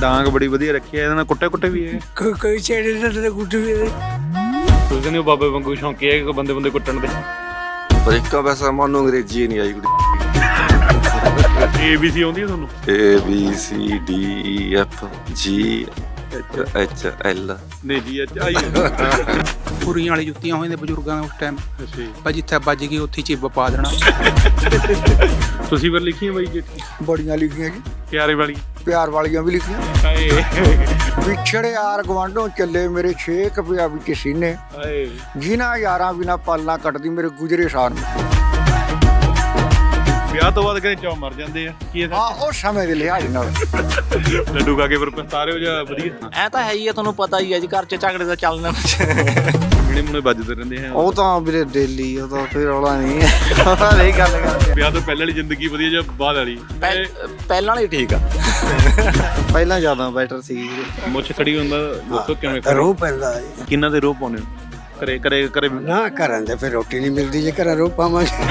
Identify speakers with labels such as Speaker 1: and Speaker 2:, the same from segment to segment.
Speaker 1: ਡਾਂਗ ਬੜੀ ਵਧੀਆ ਰੱਖੀ ਹੈ ਇਹਦੇ ਨਾਲ ਕੁੱਟੇ ਕੁੱਟੇ ਵੀ ਹੈ
Speaker 2: ਕੋਈ ਕੋਈ ਛੇੜੇ ਨਾ ਤੇ ਕੁੱਟ ਵੀ ਦੇ।
Speaker 1: ਤੁਸੀਂ ਕਹਿੰਦੇ ਹੋ ਬਾਬੇ ਵਾਂਗੂ ਸ਼ੌਂਕੀ ਹੈ ਕਿ ਬੰਦੇ ਬੰਦੇ ਕੁੱਟਣ ਦੇ?
Speaker 3: ਪਰ ਇੱਕ ਵੈਸਾ ਮਨ ਅੰਗਰੇਜ਼ੀ ਨਹੀਂ ਆਈ ਕੁੜੀ।
Speaker 1: ਏਬੀਸੀ ਆਉਂਦੀ ਹੈ ਤੁਹਾਨੂੰ?
Speaker 3: A B C D E F G H L
Speaker 1: ਨਹੀਂ ਜੀ ਅੱਜ ਆਈ ਹੈ।
Speaker 4: ਪੁਰੀਆਂ ਵਾਲੀ ਜੁੱਤੀਆਂ ਹੋਈਆਂ ਨੇ ਬਜ਼ੁਰਗਾਂ ਦੇ ਉਸ ਟਾਈਮ
Speaker 1: ਅੱਛਾ ਜੀ।
Speaker 4: ਜਿੱਥੇ ਵੱਜ ਗਈ ਉੱਥੇ ਚਿੱਬ ਪਾ ਦੇਣਾ।
Speaker 1: ਤੁਸੀਂ ਫਿਰ ਲਿਖੀ ਹੈ ਬਾਈ ਜੀ?
Speaker 2: ਬੜੀਆਂ ਲਿਖੀਆਂ ਜੀ।
Speaker 1: ਪਿਆਰੇ ਵਾਲੀ
Speaker 2: ਪਿਆਰ ਵਾਲੀਆਂ ਵੀ ਲਿਖੀਆਂ।
Speaker 1: ਹਾਏ।
Speaker 2: ਵਿਛੜੇ ਯਾਰ ਗਵਾਂਢੋਂ ਚੱਲੇ ਮੇਰੇ ਛੇ ਕਪਿਆ ਵਿੱਚ ਸੀਨੇ।
Speaker 1: ਹਾਏ।
Speaker 2: ਜਿਨ੍ਹਾਂ ਯਾਰਾਂ ਬਿਨਾ ਪਾਲਣਾ ਕੱਟਦੀ ਮੇਰੇ ਗੁਜਰੇ ਸਾਰ
Speaker 1: ਵਿਆਹ ਤੋਂ ਬਾਅਦ ਕਹਿੰਦੇ ਚੌ ਮਰ ਜਾਂਦੇ ਆ। ਕੀ ਇਹ
Speaker 2: ਆ ਉਹ ਸਮੇਂ ਦੇ ਲਿਹਾਜ਼ ਨਾਲ।
Speaker 1: ਲੱਡੂ ਖਾ ਕੇ ਫਿਰ ਪਛਤਾਰੇ ਹੋ ਜਾ ਵਧੀਆ।
Speaker 5: ਐ ਤਾਂ ਹੈ ਹੀ ਆ ਤੁਹਾਨੂੰ ਪਤਾ ਹੀ ਆ ਜੀ ਘਰ 'ਚ ਝਗੜੇ ਦਾ ਚੱਲਣਾ
Speaker 1: ਮਿਹਣੇ ਮੁਨੇ ਵੱਜਦੇ ਰਹਿੰਦੇ ਆ।
Speaker 6: ਉਹ ਤਾਂ ਵੀਰੇ ਡੇਲੀ ਉਹ ਤਾਂ ਫਿਰ ਰੌਲਾ ਨਹੀਂ ਹੈ। ਨਹੀਂ ਗੱਲ ਕਰਦੇ
Speaker 1: ਵਿਆਹ ਤੋਂ ਪਹਿਲਾਂ ਵਾਲੀ ਜ਼ਿੰਦਗੀ ਵਧੀਆ ਜਾਂ ਬਾਅਦ ਵਾਲੀ?
Speaker 5: ਪਹਿ- ਪਹਿਲਾਂ ਵਾਲੀ ਠੀਕ ਆ।
Speaker 6: ਪਹਿਲਾਂ ਜ਼ਿਆਦਾ ਬੈਟਰ ਸੀ। ਵੀਰੇ
Speaker 1: ਮੁੱਛ ਖੜੀ ਹੁੰਦਾ ਦੱਸੋ ਕਿਵੇਂ?
Speaker 2: ਰੋਹ ਪੈਂਦਾ
Speaker 1: ਕਿੰਨਾ ਦੇ ਰੋਹ ਪਾਉਣੇ ਹੋ? ਕਰੇ ਕਰੇ ਕਰੇ
Speaker 2: ਨਾ ਘਰਾਂ ਦੇ ਫਿਰ ਰੋਟੀ ਨਹੀਂ ਮਿਲਦੀ ਜੇ ਘਰਾਂ ਰੋਹ ਪਾਵਾਂਗੇ।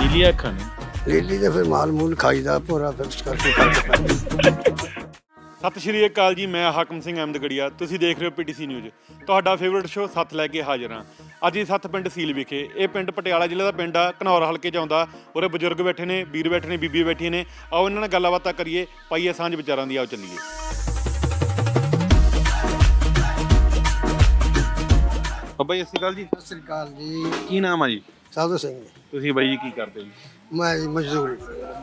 Speaker 1: ਨੀਲੀਆਂ ਅੱਖਾਂ ਨੇ।
Speaker 2: ਲੇਲੀ ਦੇ ਫਿਰ ਮਾਲ ਮੂਲ ਖਾਈਦਾ ਭੋਰਾ ਫਿਰ ਉਸ ਕਰਕੇ
Speaker 1: ਸਤਿ ਸ਼੍ਰੀ ਅਕਾਲ ਜੀ ਮੈਂ ਹਾਕਮ ਸਿੰਘ ਅਹਿਮਦਗੜੀਆ ਤੁਸੀਂ ਦੇਖ ਰਹੇ ਹੋ ਪੀਟੀਸੀ ਨਿਊਜ਼। ਤੁਹਾਡਾ ਫੇਵਰਿਟ ਸ਼ੋਅ ਸੱਤ ਲੈ ਕੇ ਹਾਜ਼ਰ ਹਾਂ। ਅੱਜ ਇਹ ਸੱਤ ਪਿੰਡ ਸੀਲ ਵਿਖੇ। ਇਹ ਪਿੰਡ ਪਟਿਆਲਾ ਜ਼ਿਲ੍ਹੇ ਦਾ ਪਿੰਡ ਆ ਘਨੌਰ ਹਲਕੇ ਚ ਆਉਂਦਾ। ਉਰੇ ਬਜ਼ੁਰਗ ਬੈਠੇ ਨੇ ਵੀਰ ਬੈਠੇ ਨੇ ਬੀਬੀ ਬੈਠੀ ਨੇ। ਆਓ ਇਹਨਾਂ ਨਾਲ ਗੱਲਾਂ ਬਾਤਾਂ ਕਰੀਏ ਪਾਈਏ ਸਾਂਝ ਵਿਚਾਰਾਂ ਦੀ ਆਓ ਚੱਲੀਏ। ਬਾਬਾ ਜੀ ਸਤਿ ਸ਼੍ਰੀ ਅਕਾਲ ਜੀ।
Speaker 2: ਸਤਿ ਸ੍ਰੀ ਅਕਾਲ ਜੀ।
Speaker 1: ਕੀ ਨਾਮ ਆ ਜੀ?
Speaker 2: ਸਾਧੂ ਸਿੰਘ ਜੀ।
Speaker 1: ਤੁਸੀਂ ਬਾਈ ਜੀ ਕੀ ਕਰਦੇ ਜੀ?
Speaker 2: ਮੈਂ ਜੀ ਮਜ਼ਦੂਰੀ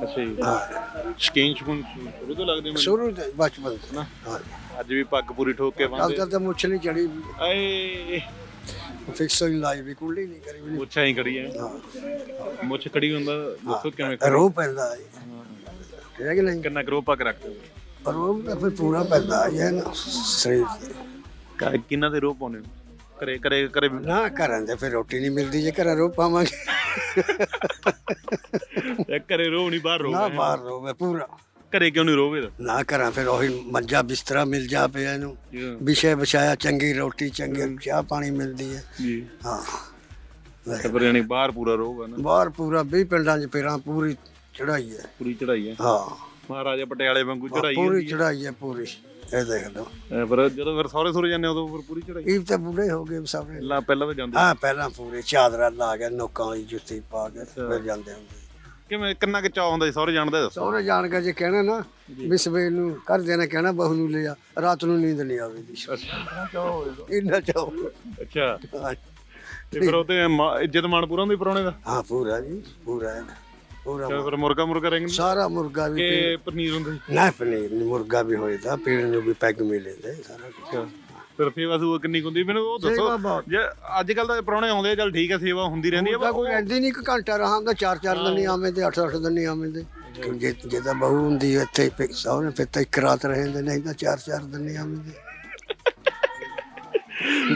Speaker 1: ਅੱਛਾ ਜੀ। ਸ਼ਕੀਨ ਸ਼ਕੂਨ ਸ਼ੁਰੂ ਤੋਂ ਲੱਗਦੇ ਮੈਨੂੰ
Speaker 2: ਸ਼ੁਰੂ ਤੋਂ ਬਚਪਨ ਤੋਂ
Speaker 1: ਨਾ।
Speaker 2: ਹਾਂ
Speaker 1: ਅੱਜ ਵੀ ਪੱਗ ਪੂਰੀ ਠੋਕ ਕੇ
Speaker 2: ਕੱਲ
Speaker 1: ਬੰਦੇ
Speaker 2: ਤਾਂ ਮੁੱਛ ਨਹੀਂ ਚੜੀ
Speaker 1: ਆਏ।
Speaker 2: ਫਿਕਸ ਹੋਈ ਲਾਈ ਵੀ ਕੁੱਲੀ ਨਹੀਂ ਕਰੀ ਵੀ।
Speaker 1: ਮੁੱਛਾਂ ਹੀ ਖੜੀ ਹੈ
Speaker 2: ਹਾਂ।
Speaker 1: ਮੁੱਛ ਖੜੀ ਹੁੰਦਾ ਦੱਸੋ ਕਿਵੇਂ ਖੜੀ?
Speaker 2: ਰੋਹ ਪੈਂਦਾ ਹੈ ਠੀਕ ਹੈ ਕਿ ਨਹੀਂ?
Speaker 1: ਕਿੰਨਾ ਗਰੋ ਪੱਕ ਰੱਖਦੇ ਹੋ?
Speaker 2: ਪਰ ਉਹ ਤਾਂ ਫਿਰ ਪੂਰਾ ਪੈਂਦਾ ਹੈ ਨਾ? ਸਰੀਰ ਤੇ।
Speaker 1: ਕ- ਕਿੰਨਾ ਦੇ ਰੋ ਪਾਉਨੇ ਹੋ? ਕਰੇ ਕਰੇ ਕਰੇ
Speaker 2: ਨਾ ਘਰਾਂ ਦੇ ਫਿਰ ਰੋਟੀ ਨਹੀਂ ਮਿਲਦੀ ਜੇ ਘਰਾਂ ਰੋਹ ਪਾਵਾਂਗੇ।
Speaker 1: ਇਹ ਘਰੇ ਰੋ ਨਹੀਂ ਬਾਹਰ ਰੋ
Speaker 2: ਨਾ ਬਾਹਰ ਰੋਵੇ ਪੂਰਾ।
Speaker 1: ਘਰੇ ਕਿਉਂ ਨਹੀਂ ਰੋਵੇ?
Speaker 2: ਨਾ ਘਰਾਂ ਫਿਰ ਉਹੀ ਮੰਜਾ ਬਿਸਤਰਾ ਮਿਲ ਜਾ ਪਿਆ ਇਹਨੂੰ। ਵਿਛੇ ਵਿਛਾਇਆ ਚੰਗੀ ਰੋਟੀ ਚੰਗੀ ਚਾਹ ਪਾਣੀ ਮਿਲਦੀ ਹੈ।
Speaker 1: ਜੀ।
Speaker 2: ਹਾਂ।
Speaker 1: ਫਿਰ ਯਾਨੀ ਬਾਹਰ ਪੂਰਾ ਰੋਗਾ ਨਾ।
Speaker 2: ਬਾਹਰ ਪੂਰਾ 20 ਪਿੰਡਾਂ 'ਚ ਪੇਰਾਂ ਪੂਰੀ ਚੜਾਈ ਹੈ।
Speaker 1: ਪੂਰੀ ਚੜਾਈ ਹੈ।
Speaker 2: ਹਾਂ।
Speaker 1: ਮਹਾਰਾਜਾ ਪਟਿਆਲੇ ਵਾਂਗੂ ਚੜਾਈ
Speaker 2: ਪੂਰੀ
Speaker 1: ਹੁੰਦੀ
Speaker 2: ਚੜਾਈ ਹੈ ਪੂਰੀ। ਇਹ ਦੇਖ ਲਓ।
Speaker 1: ਹੈ ਪਰ ਜਦੋਂ ਫਿਰ ਸਹੁਰੇ ਸੁਰੇ ਜਾਂਦੇ ਉਦੋਂ ਫਿਰ ਪੂਰੀ ਚੜਾਈ
Speaker 2: ਇਹ ਤਾਂ ਬੁੱਢੇ ਹੋ ਗਏ ਸਾਰੇ
Speaker 1: ਲਾ ਪਹਿਲਾਂ ਤਾਂ ਜਾਂਦੇ?
Speaker 2: ਹਾਂ ਪਹਿਲਾਂ ਪੂਰੇ। ਚਾਦਰਾਂ ਲਾ ਕੇ ਨੋਕਾਂ ਵਾਲੀ ਜੁੱਤੀ ਪਾ ਕੇ ਫਿਰ ਜਾਂਦੇ ਹੁੰਦੇ।
Speaker 1: ਕਿਵੇਂ ਕਿੰਨਾ ਕਿ ਚਾਹ ਹੁੰਦਾ ਸੀ? ਸਹੁਰੇ ਜਾਣ ਦਾ ਦੱਸੋ।
Speaker 2: ਸਹੁਰੇ ਜਾਣ ਕੇ ਜੇ ਕਹਿਣਾ ਨਾ ਵੀ ਸਵੇਰ ਨੂੰ ਘਰਦਿਆਂ ਨੇ ਕਹਿਣਾ ਬਹੂ ਨੂੰ ਲਿਆ ਰਾਤ ਨੂੰ ਨੀਂਦ ਨਹੀਂ ਆਵੇਗੀ ਇੰਨਾ ਚਾਹੋ
Speaker 1: ਅੱਛਾ। ਤੇ ਫਿਰ ਉਹਤੇ ਮਾ- ਇੱਜ਼ਤ ਮਾਣ ਪੂਰਾ ਹੁੰਦਾ ਹੀ ਪਰੋਣੇ ਦਾ?
Speaker 2: ਹਾਂ ਪੂਰਾ ਜੀ ਪੂਰਾ। ਹੈ ਪੂਰਾ
Speaker 1: ਫਿਰ ਮੁਰਗਾ ਮੁਰਗਾ ਰਹਿੰਗੇ
Speaker 2: ਸਾਰਾ ਮੁਰਗਾ ਵੀ
Speaker 1: ਕਿ ਪਨੀਰ ਹੁੰਦਾ ਸੀ
Speaker 2: ਨਾ ਪਨੀਰ ਨੀ ਮੁਰਗਾ ਵੀ ਹੋਇਦਾ ਪੀਣ ਨੂੰ ਵੀ ਪੈਗ ਮਿਲੇਦਾ ਸਾਰਾ ਕੁਝ
Speaker 1: ਫਿਰ ਸੇਵਾ ਸੂਆ ਕਿੰਨੀ ਕੁ ਹੁੰਦੀ? ਮੈਨੂੰ ਉਹ ਦੱਸੋ।
Speaker 2: ਬਹੁਤ।
Speaker 1: ਜੇ ਅੱਜ ਕੱਲ ਤਾਂ ਪਰੋਣੇ ਆਉਂਦੇ ਆ ਚੱਲ ਠੀਕ ਹੈ ਸੇਵਾ ਹੁੰਦੀ ਰਹਿੰਦੀ ਹੈ
Speaker 2: ਤਾਂ ਕੋਈ ਐਂਦੀ ਨਹੀਂ ਕਿ ਘੰਟਾ ਰਹਾਂ ਦਾ ਚਾਰ ਚਾਰ ਦਿਨ ਨਹੀਂ ਆਵੇਂ ਤੇ ਅੱਠ ਅੱਠ ਦਿਨ ਨਹੀਂ ਆਵੇਂ ਤੇ। ਜੇ ਜੇ ਤਾਂ ਬਹੂ ਹੁੰਦੀ ਹੈ ਇੱਥੇ ਫਿਰ ਸਹੁਰੇ ਫਿਰ ਤਾਂ ਇੱਕ ਰਾਤ ਰਹਿੰਦੇ ਨਹੀਂ ਤਾਂ ਚਾਰ ਚਾਰ ਦਿਨ ਨਹੀਂ ਆਵੇਂ ਤੇ।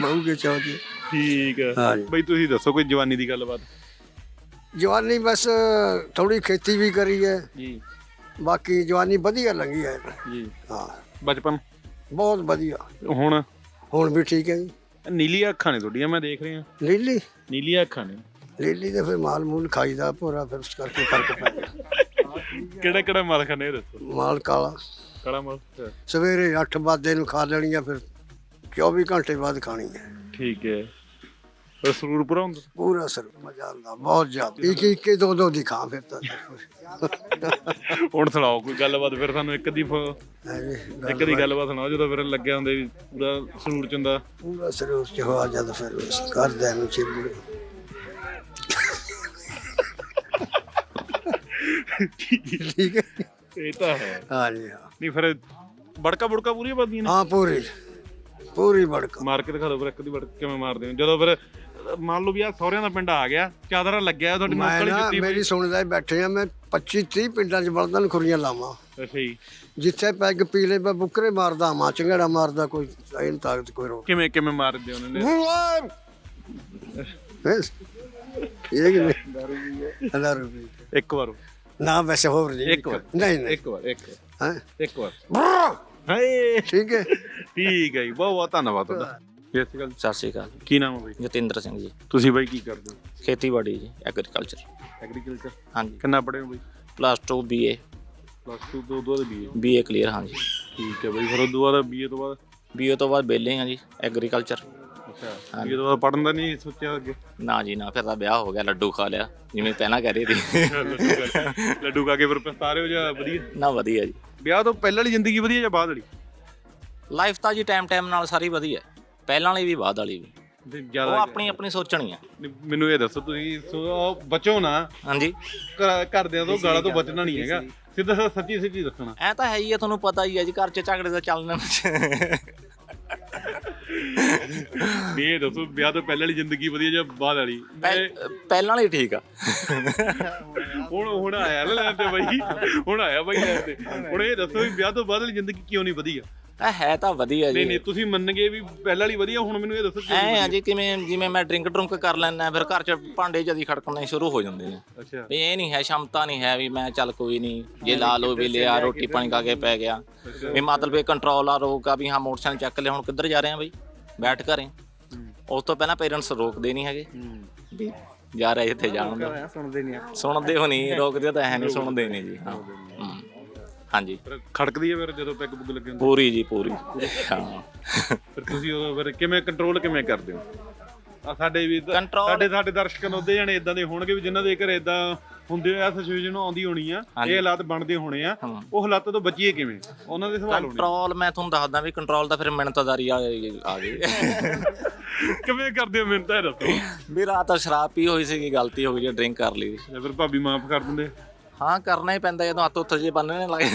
Speaker 2: ਬਹੂ ਕੇ ਚਾਹਦੀ
Speaker 1: ਠੀਕ ਹੈ
Speaker 2: ਹਾਂਜੀ।
Speaker 1: ਬਈ ਤੁਸੀਂ ਦੱਸੋ ਕੋਈ ਜਵਾਨੀ ਦੀ ਗੱਲਬਾਤ।
Speaker 2: ਜਵਾਨੀ ਬਸ ਥੋੜੀ ਖੇਤੀ ਵੀ ਕਰੀ ਹੈ।
Speaker 1: ਜੀ।
Speaker 2: ਬਾਕੀ ਜਵਾਨੀ ਵਧੀਆ ਲੰਗੀ ਹੈ।
Speaker 1: ਜੀ।
Speaker 2: ਹਾਂ।
Speaker 1: ਬਚਪਨ?
Speaker 2: ਬਹੁਤ ਵਧੀਆ।
Speaker 1: ਹੁਣ?
Speaker 2: ਹੁਣ ਵੀ ਠੀਕ ਹੈ ਜੀ।
Speaker 1: ਨੀਲੀਆਂ ਅੱਖਾਂ ਨੇ ਤੁਹਾਡੀਆਂ ਮੈਂ ਦੇਖ ਰਿਹਾ।
Speaker 2: ਲੀਲੀ
Speaker 1: ਨੀਲੀਆਂ ਅੱਖਾਂ ਨੇ।
Speaker 2: ਲੀਲੀ ਦੇ ਫਿਰ ਮਾਲ ਮੂਲ ਖਾਈਦਾ ਭੋਰਾ ਫਿਰ ਉਸ ਕਰਕੇ ਫ਼ਰਕ ਪੈ ਗਿਆ।
Speaker 1: ਕਿਹੜਾ ਕਿਹੜਾ ਮਾਲ ਖਾਣੇ ਇਹ ਦੱਸੋ?
Speaker 2: ਮਾਲ ਕਾਲਾ।
Speaker 1: ਕਾਲਾ ਮਾਲ
Speaker 2: ਸਵੇਰੇ 8 ਵਜੇ ਨੂੰ ਖਾ ਲੈਣੀ ਆ ਫਿਰ 24 ਘੰਟੇ ਬਾਅਦ ਖਾਣੀ ਹੈ।
Speaker 1: ਠੀਕ ਹੈ। ਪਰ ਸਰੂਰ ਪੂਰਾ ਹੁੰਦਾ
Speaker 2: ਪੂਰਾ ਸਰ ਮਜ਼ਾ ਆਉਂਦਾ ਬਹੁਤ ਜ਼ਿਆਦਾ। ਇੱਕ ਇੱਕ ਦੋ ਦੋ ਦੀ ਖਾ ਫਿਰ ਤਾਂ
Speaker 1: ਹੁਣ ਸੁਣਾਓ ਕੋਈ ਗੱਲਬਾਤ ਫਿਰ ਸਾਨੂੰ ਇੱਕ ਦੀ ਫ- ਇੱਕ ਦੀ ਗੱਲਬਾਤ। ਸੁਣਾਓ ਜਦੋਂ ਫਿਰ ਲੱਗਿਆ ਹੁੰਦੇ ਵੀ ਪੂਰਾ ਸਰੂਰ ਚ ਹੁੰਦਾ।
Speaker 2: ਪੂਰਾ ਸਰ ਉਸ ਚ ਹੋ ਜਾਂਦਾ ਫਿਰ ਉਸ ਕਰਦੇ ਨੂੰ ਚਿਬੜੇ। ਠੀਕ ਹੈ।
Speaker 1: ਇਹ ਤਾਂ ਹੈ।
Speaker 2: ਹਾਂ ਜੀ ਹਾਂ।
Speaker 1: ਨਹੀਂ ਫਿਰ ਬੜਕਾ ਬੁੜਕਾ ਪੂਰੀਆਂ ਵੱਜਦੀਆਂ ਨੇ?
Speaker 2: ਹਾਂ ਪੂਰੀ। ਪੂਰੀ ਬੜਕਾ
Speaker 1: ਮਾਰ ਕੇ ਦਿਖਾ ਦਿਓ ਫਿਰ ਇੱਕ ਦੀ ਬੜਕ ਕਿਵੇਂ ਮਾਰਦੇ ਹੋ ਜਦੋਂ ਫਿਰ ਮੰਨ ਲਓ ਵੀ ਆ ਸਹੁਰਿਆਂ ਦਾ ਪਿੰਡ ਆ ਗਿਆ ਚਾਦਰਾ ਲੱਗਿਆ ਤੁਹਾਡੀ
Speaker 2: ਮੈਂ
Speaker 1: ਨੌਕਰੀ
Speaker 2: ਨਾ
Speaker 1: ਜੁੱਤੀ
Speaker 2: ਮੇਰੀ ਸੁਣਦਾ ਹੀ ਬੈਠੇ ਆ ਮੈਂ 25 30 ਪਿੰਡਾਂ 'ਚ ਬਲਦਾਂ ਨੂੰ ਖੁਰੀਆਂ ਲਾਵਾਂ।
Speaker 1: ਅੱਛਾ ਜੀ।
Speaker 2: ਜਿੱਥੇ ਪੈਗ ਪੀਲੇ ਮੈਂ ਬੁੱਕਰੇ ਮਾਰਦਾ ਮਾਂ ਚੰਗੜਾ ਮਾਰਦਾ ਕੋਈ ਐਨ ਤਾਕਤ ਕੋਈ ਰੋ
Speaker 1: ਕਿਵੇਂ ਕਿਵੇਂ ਮਾਰਦੇ ਉਹਨਾਂ? ਨੇ
Speaker 2: ਬਸ। ਇਹ ਕਿ ਪੀ ਕੇ।
Speaker 1: ਇੱਕ ਵਾਰ।
Speaker 2: ਨਾ ਵੈਸੇ ਹੋਰ ਨਹੀਂ।
Speaker 1: ਇੱਕ ਵਾਰ।
Speaker 2: ਨਹੀਂ ਨਹੀਂ।
Speaker 1: ਇੱਕ ਵਾਰ ਇੱਕ
Speaker 2: ਹਾਂ?
Speaker 1: ਇੱਕ ਵਾਰ। ਹਾਏ!
Speaker 2: ਠੀਕ ਹੈ।
Speaker 1: ਠੀਕ ਹੈ ਜੀ ਬਹੁਤ ਬਹੁਤ ਧੰਨਵਾਦ ਤੁਹਾਡਾ। ਸਤਿ ਸ਼੍ਰੀ ਅਕਾਲ
Speaker 5: ਸਤਿ ਸ਼੍ਰੀ ਅਕਾਲ।
Speaker 1: ਕੀ ਨਾਮ ਹੈ ਬਈ?
Speaker 5: ਜਤਿੰਦਰ ਸਿੰਘ ਜੀ।
Speaker 1: ਤੁਸੀਂ ਬਾਈ ਕੀ ਕਰਦੇ ਹੋ?
Speaker 5: ਖੇਤੀਬਾੜੀ ਜੀ ਐਗਰੀਕਲਚਰ।
Speaker 1: ਐਗਰੀਕਲਚਰ?
Speaker 5: ਹਾਂਜੀ।
Speaker 1: ਕਿੰਨਾ ਪੜ੍ਹੇ ਹੋ ਬਈ?
Speaker 5: ਪਲੱਸ 2 ਬੀਏ
Speaker 1: ਪਲੱਸ 2 ਤੋਂ ਉਦੋਂ ਬਾਅਦ ਬੀਏ
Speaker 5: ਬੀਏ ਕਲੀਅਰ ਹਾਂਜੀ।
Speaker 1: ਠੀਕ ਹੈ ਬਈ ਫਿਰ ਉਦੋਂ ਬਾਅਦ ਬੀਏ ਤੋਂ ਬਾਅਦ?
Speaker 5: ਬੀਏ ਤੋਂ ਬਾਅਦ ਬੇਲੇ ਹਾਂ ਜੀ ਐਗਰੀਕਲਚਰ।
Speaker 1: ਅੱਛਾ ਬੀਏ ਤੋਂ ਬਾਅਦ ਪੜਨ ਦਾ ਨਹੀਂ ਸੋਚਿਆ ਅੱਗੇ?
Speaker 5: ਨਾ ਜੀ ਨਾ ਫਿਰ ਤਾਂ ਵਿਆਹ ਹੋ ਗਿਆ ਲੱਡੂ ਖਾ ਲਿਆ ਜਿਵੇਂ ਪਹਿਲਾਂ ਕਹਿ ਰਹੀ ਸੀ।
Speaker 1: ਲੱਡੂ ਖਾ ਕੇ ਫਿਰ ਪਛਤਾ ਰਹੇ ਹੋ ਜਾਂ ਵਧੀਆ?
Speaker 5: ਨਾ ਵਧੀਆ ਜੀ।
Speaker 1: ਵਿਆਹ ਤੋਂ ਪਹਿਲਾਂ ਵਾਲੀ ਜ਼ਿੰਦਗੀ ਵਧੀਆ ਜਾਂ ਬਾਅਦ ਵਾਲੀ?
Speaker 5: ਲਾਈਫ ਤਾਂ ਜੀ ਟਾਈਮ ਟਾਈਮ ਨਾਲ ਸਾਰੀ ਵਧੀਆ। ਪਹਿਲਾਂ ਵਾਲੀ ਵੀ ਬਾਅਦ ਵਾਲੀ ਵੀ।
Speaker 1: ਤੇ
Speaker 5: ਉਹ
Speaker 1: ਜ਼ਿਆਦਾ
Speaker 5: ਆਪਣੀ ਆਪਣੀ ਸੋਚਣੀ ਆ
Speaker 1: ਮੈਨੂੰ ਇਹ ਦੱਸੋ ਤੁਸੀਂ ਸੋ- ਉਹ ਬਚੋ ਨਾ।
Speaker 5: ਹਾਂਜੀ।
Speaker 1: ਘਰ- ਘਰਦਿਆਂ ਤੋਂ ਗਾਲਾਂ ਤੋਂ ਬਚਣਾ ਨਹੀਂ ਹੈਗਾ। ਸਿੱਧਾ ਸਿੱਧਾ ਸੱਚੀ ਸੱਚੀ ਦੱਸਣਾ।
Speaker 5: ਐ ਤਾਂ ਹੈ ਹੀ ਆ ਤੁਹਾਨੂੰ ਪਤਾ ਹੀ ਹੈ ਜੀ ਘਰ 'ਚ ਝਗੜੇ ਦਾ ਚੱਲਣਾ
Speaker 1: ਵੀ ਇਹ ਦੱਸੋ ਵਿਆਹ ਤੋਂ ਪਹਿਲਾਂ ਵਾਲੀ ਜ਼ਿੰਦਗੀ ਵਧੀਆ ਜਾਂ ਬਾਅਦ ਵਾਲੀ?
Speaker 5: ਪਹਿ- ਪਹਿਲਾਂ ਵਾਲੀ ਠੀਕ ਆ।
Speaker 1: ਹੁਣ ਹੁਣ ਆਇਆ ਨਾ ਲੈਣ ਤੇ ਬਾਈ। ਹੁਣ ਆਇਆ ਬਾਈ ਲੈਣ ਤੇ। ਹੁਣ ਇਹ ਦੱਸੋ ਵੀ ਵਿਆਹ ਤੋਂ ਬਾਅਦ ਵਾਲੀ ਜ਼ਿੰਦਗੀ ਕਿਉਂ ਨਹੀਂ ਵਧੀਆ?
Speaker 5: ਇਹ ਹੈ ਤਾਂ ਵਧੀਆ
Speaker 1: ਨਹੀਂ
Speaker 5: ਜੀ।
Speaker 1: ਨਹੀਂ ਤੁਸੀਂ ਮੰਨਗੇ ਵੀ ਪਹਿਲਾਂ ਵਾਲੀ ਵਧੀਆ ਹੁਣ ਮੈਨੂੰ ਇਹ ਦੱਸੋ ਕਿਉਂ
Speaker 5: ਐ ਆ ਜੀ ਕਿਵੇਂ ਜਿਵੇਂ ਮੈਂ ਡਰਿੰਕ ਡਰੁੰਕ ਕਰ ਲੈਣਾ ਫਿਰ ਘਰ 'ਚ ਭਾਂਡੇ ਜਦੀ ਖੜਕਣੇ ਸ਼ੁਰੂ ਹੋ ਜਾਂਦੇ ਨੇ?
Speaker 1: ਅੱਛਾ।
Speaker 5: ਵੀ ਇਹ ਨਹੀਂ ਹੈ ਸ਼ਮਤਾ ਨਹੀਂ ਹੈ ਵੀ ਮੈਂ ਚੱਲ ਕੋਈ ਨਹੀਂ ਜੇ ਲਾ ਲੋ ਵੀ ਲਿਆ ਰੋਟੀ ਪਾਣੀ ਖਾ ਕੇ ਪੈ ਗਿਆ। ਵੀ ਮਤਲਬ ਇਹ ਕੰਟਰੋਲ ਆ ਰੋਕ ਆ ਵੀ ਹਾਂ ਮੋਟਰਸਾਈਕਲ ਚੱਕ ਲਿਆ ਹੁਣ ਕਿੱਧਰ ਜਾ ਰਹੇ ਆ ਬਈ? ਬੈਠ ਘਰੇ। ਉਸ ਤੋਂ ਪਹਿਲਾਂ ਪੇਰੈਂਟਸ ਰੋਕਦੇ ਨਹੀਂ ਹੈਗੇ। ਵੀ ਜਾ ਰਹੇ ਇੱਥੇ ਜਾਣ ਦਾ
Speaker 6: ਸੁਣਦੇ ਨਹੀਂ
Speaker 5: ਸੁਣਦੇ ਹੋ ਨਹੀਂ ਰੋਕਦੇ ਤਾਂ ਹੈ ਨਹੀਂ ਸੁਣਦੇ ਨਹੀਂ ਜੀ ਹਾਂ। ਹਾਂਜੀ।
Speaker 1: ਫਿਰ ਖੜਕਦੀ ਹੈ ਫਿਰ ਜਦੋਂ ਪੈਗ ਪੁੱਗ ਲੱਗੇ ਹੁੰਦੇ?
Speaker 5: ਪੂਰੀ ਜੀ ਪੂਰੀ। ਹਾਂ।
Speaker 1: ਫਿਰ ਤੁਸੀਂ ਉਦੋਂ ਫਿਰ ਕਿਵੇਂ ਕੰਟਰੋਲ ਕਿਵੇਂ ਕਰਦੇ ਹੋ? ਆ ਸਾਡੇ ਵੀ ਤਾਂ-
Speaker 5: Control-
Speaker 1: ਸਾਡੇ ਸਾਡੇ ਦਰਸ਼ਕ ਨੋਦੇ ਜਾਣੇ ਇਦਾਂ ਦੇ ਹੋਣਗੇ ਵੀ ਜਿਨ੍ਹਾਂ ਦੇ ਘਰੇ ਇਦਾਂ ਹੁੰਦੇ ਆ ਸਿਚੁਏਸ਼ਨ ਆਉਂਦੀ ਹੋਣੀ ਆ। ਇਹ ਹਾਲਾਤ ਬਣਦੇ ਹੋਣੇ ਆ।
Speaker 5: ਹਾਂ।
Speaker 1: ਉਹ ਹਾਲਾਤਾਂ ਤੋਂ ਬਚੀਏ ਕਿਵੇਂ? ਉਹਨਾਂ ਦੇ ਸਵਾਲ ਹੋਣੇ।
Speaker 5: ਕੰਟਰੋਲ ਮੈਂ ਤੁਹਾਨੂੰ ਦੱਸਦਾ ਵੀ ਕੰਟਰੋਲ ਦਾ ਫਿਰ ਮਿਹਨਤਦਾਰੀ ਆ ਆ ਗਈ।
Speaker 1: ਕਿਵੇਂ ਕਰਦੇ ਹੋ ਮੈਨੂੰ ਤਾਂ ਇਹ ਦੱਸੋ।
Speaker 5: ਵੀ ਰਾਤ ਸ਼ਰਾਬ ਪੀ ਹੋਈ ਸੀਗੀ ਗਲਤੀ ਹੋ ਗਈ ਡਰਿੰਕ ਕਰ ਲਈ।
Speaker 1: ਜਾਂ ਫਿਰ ਭਾਬੀ ਮਾਫ ਕਰ ਦਿੰਦੇ।
Speaker 5: ਹਾਂ ਕਰਨਾ ਹੀ ਪੈਂਦਾ ਜਦੋਂ ਹੱਥ ਉੱਥੇ ਜੇ ਬੰਨਣੇ ਲੱਗੇ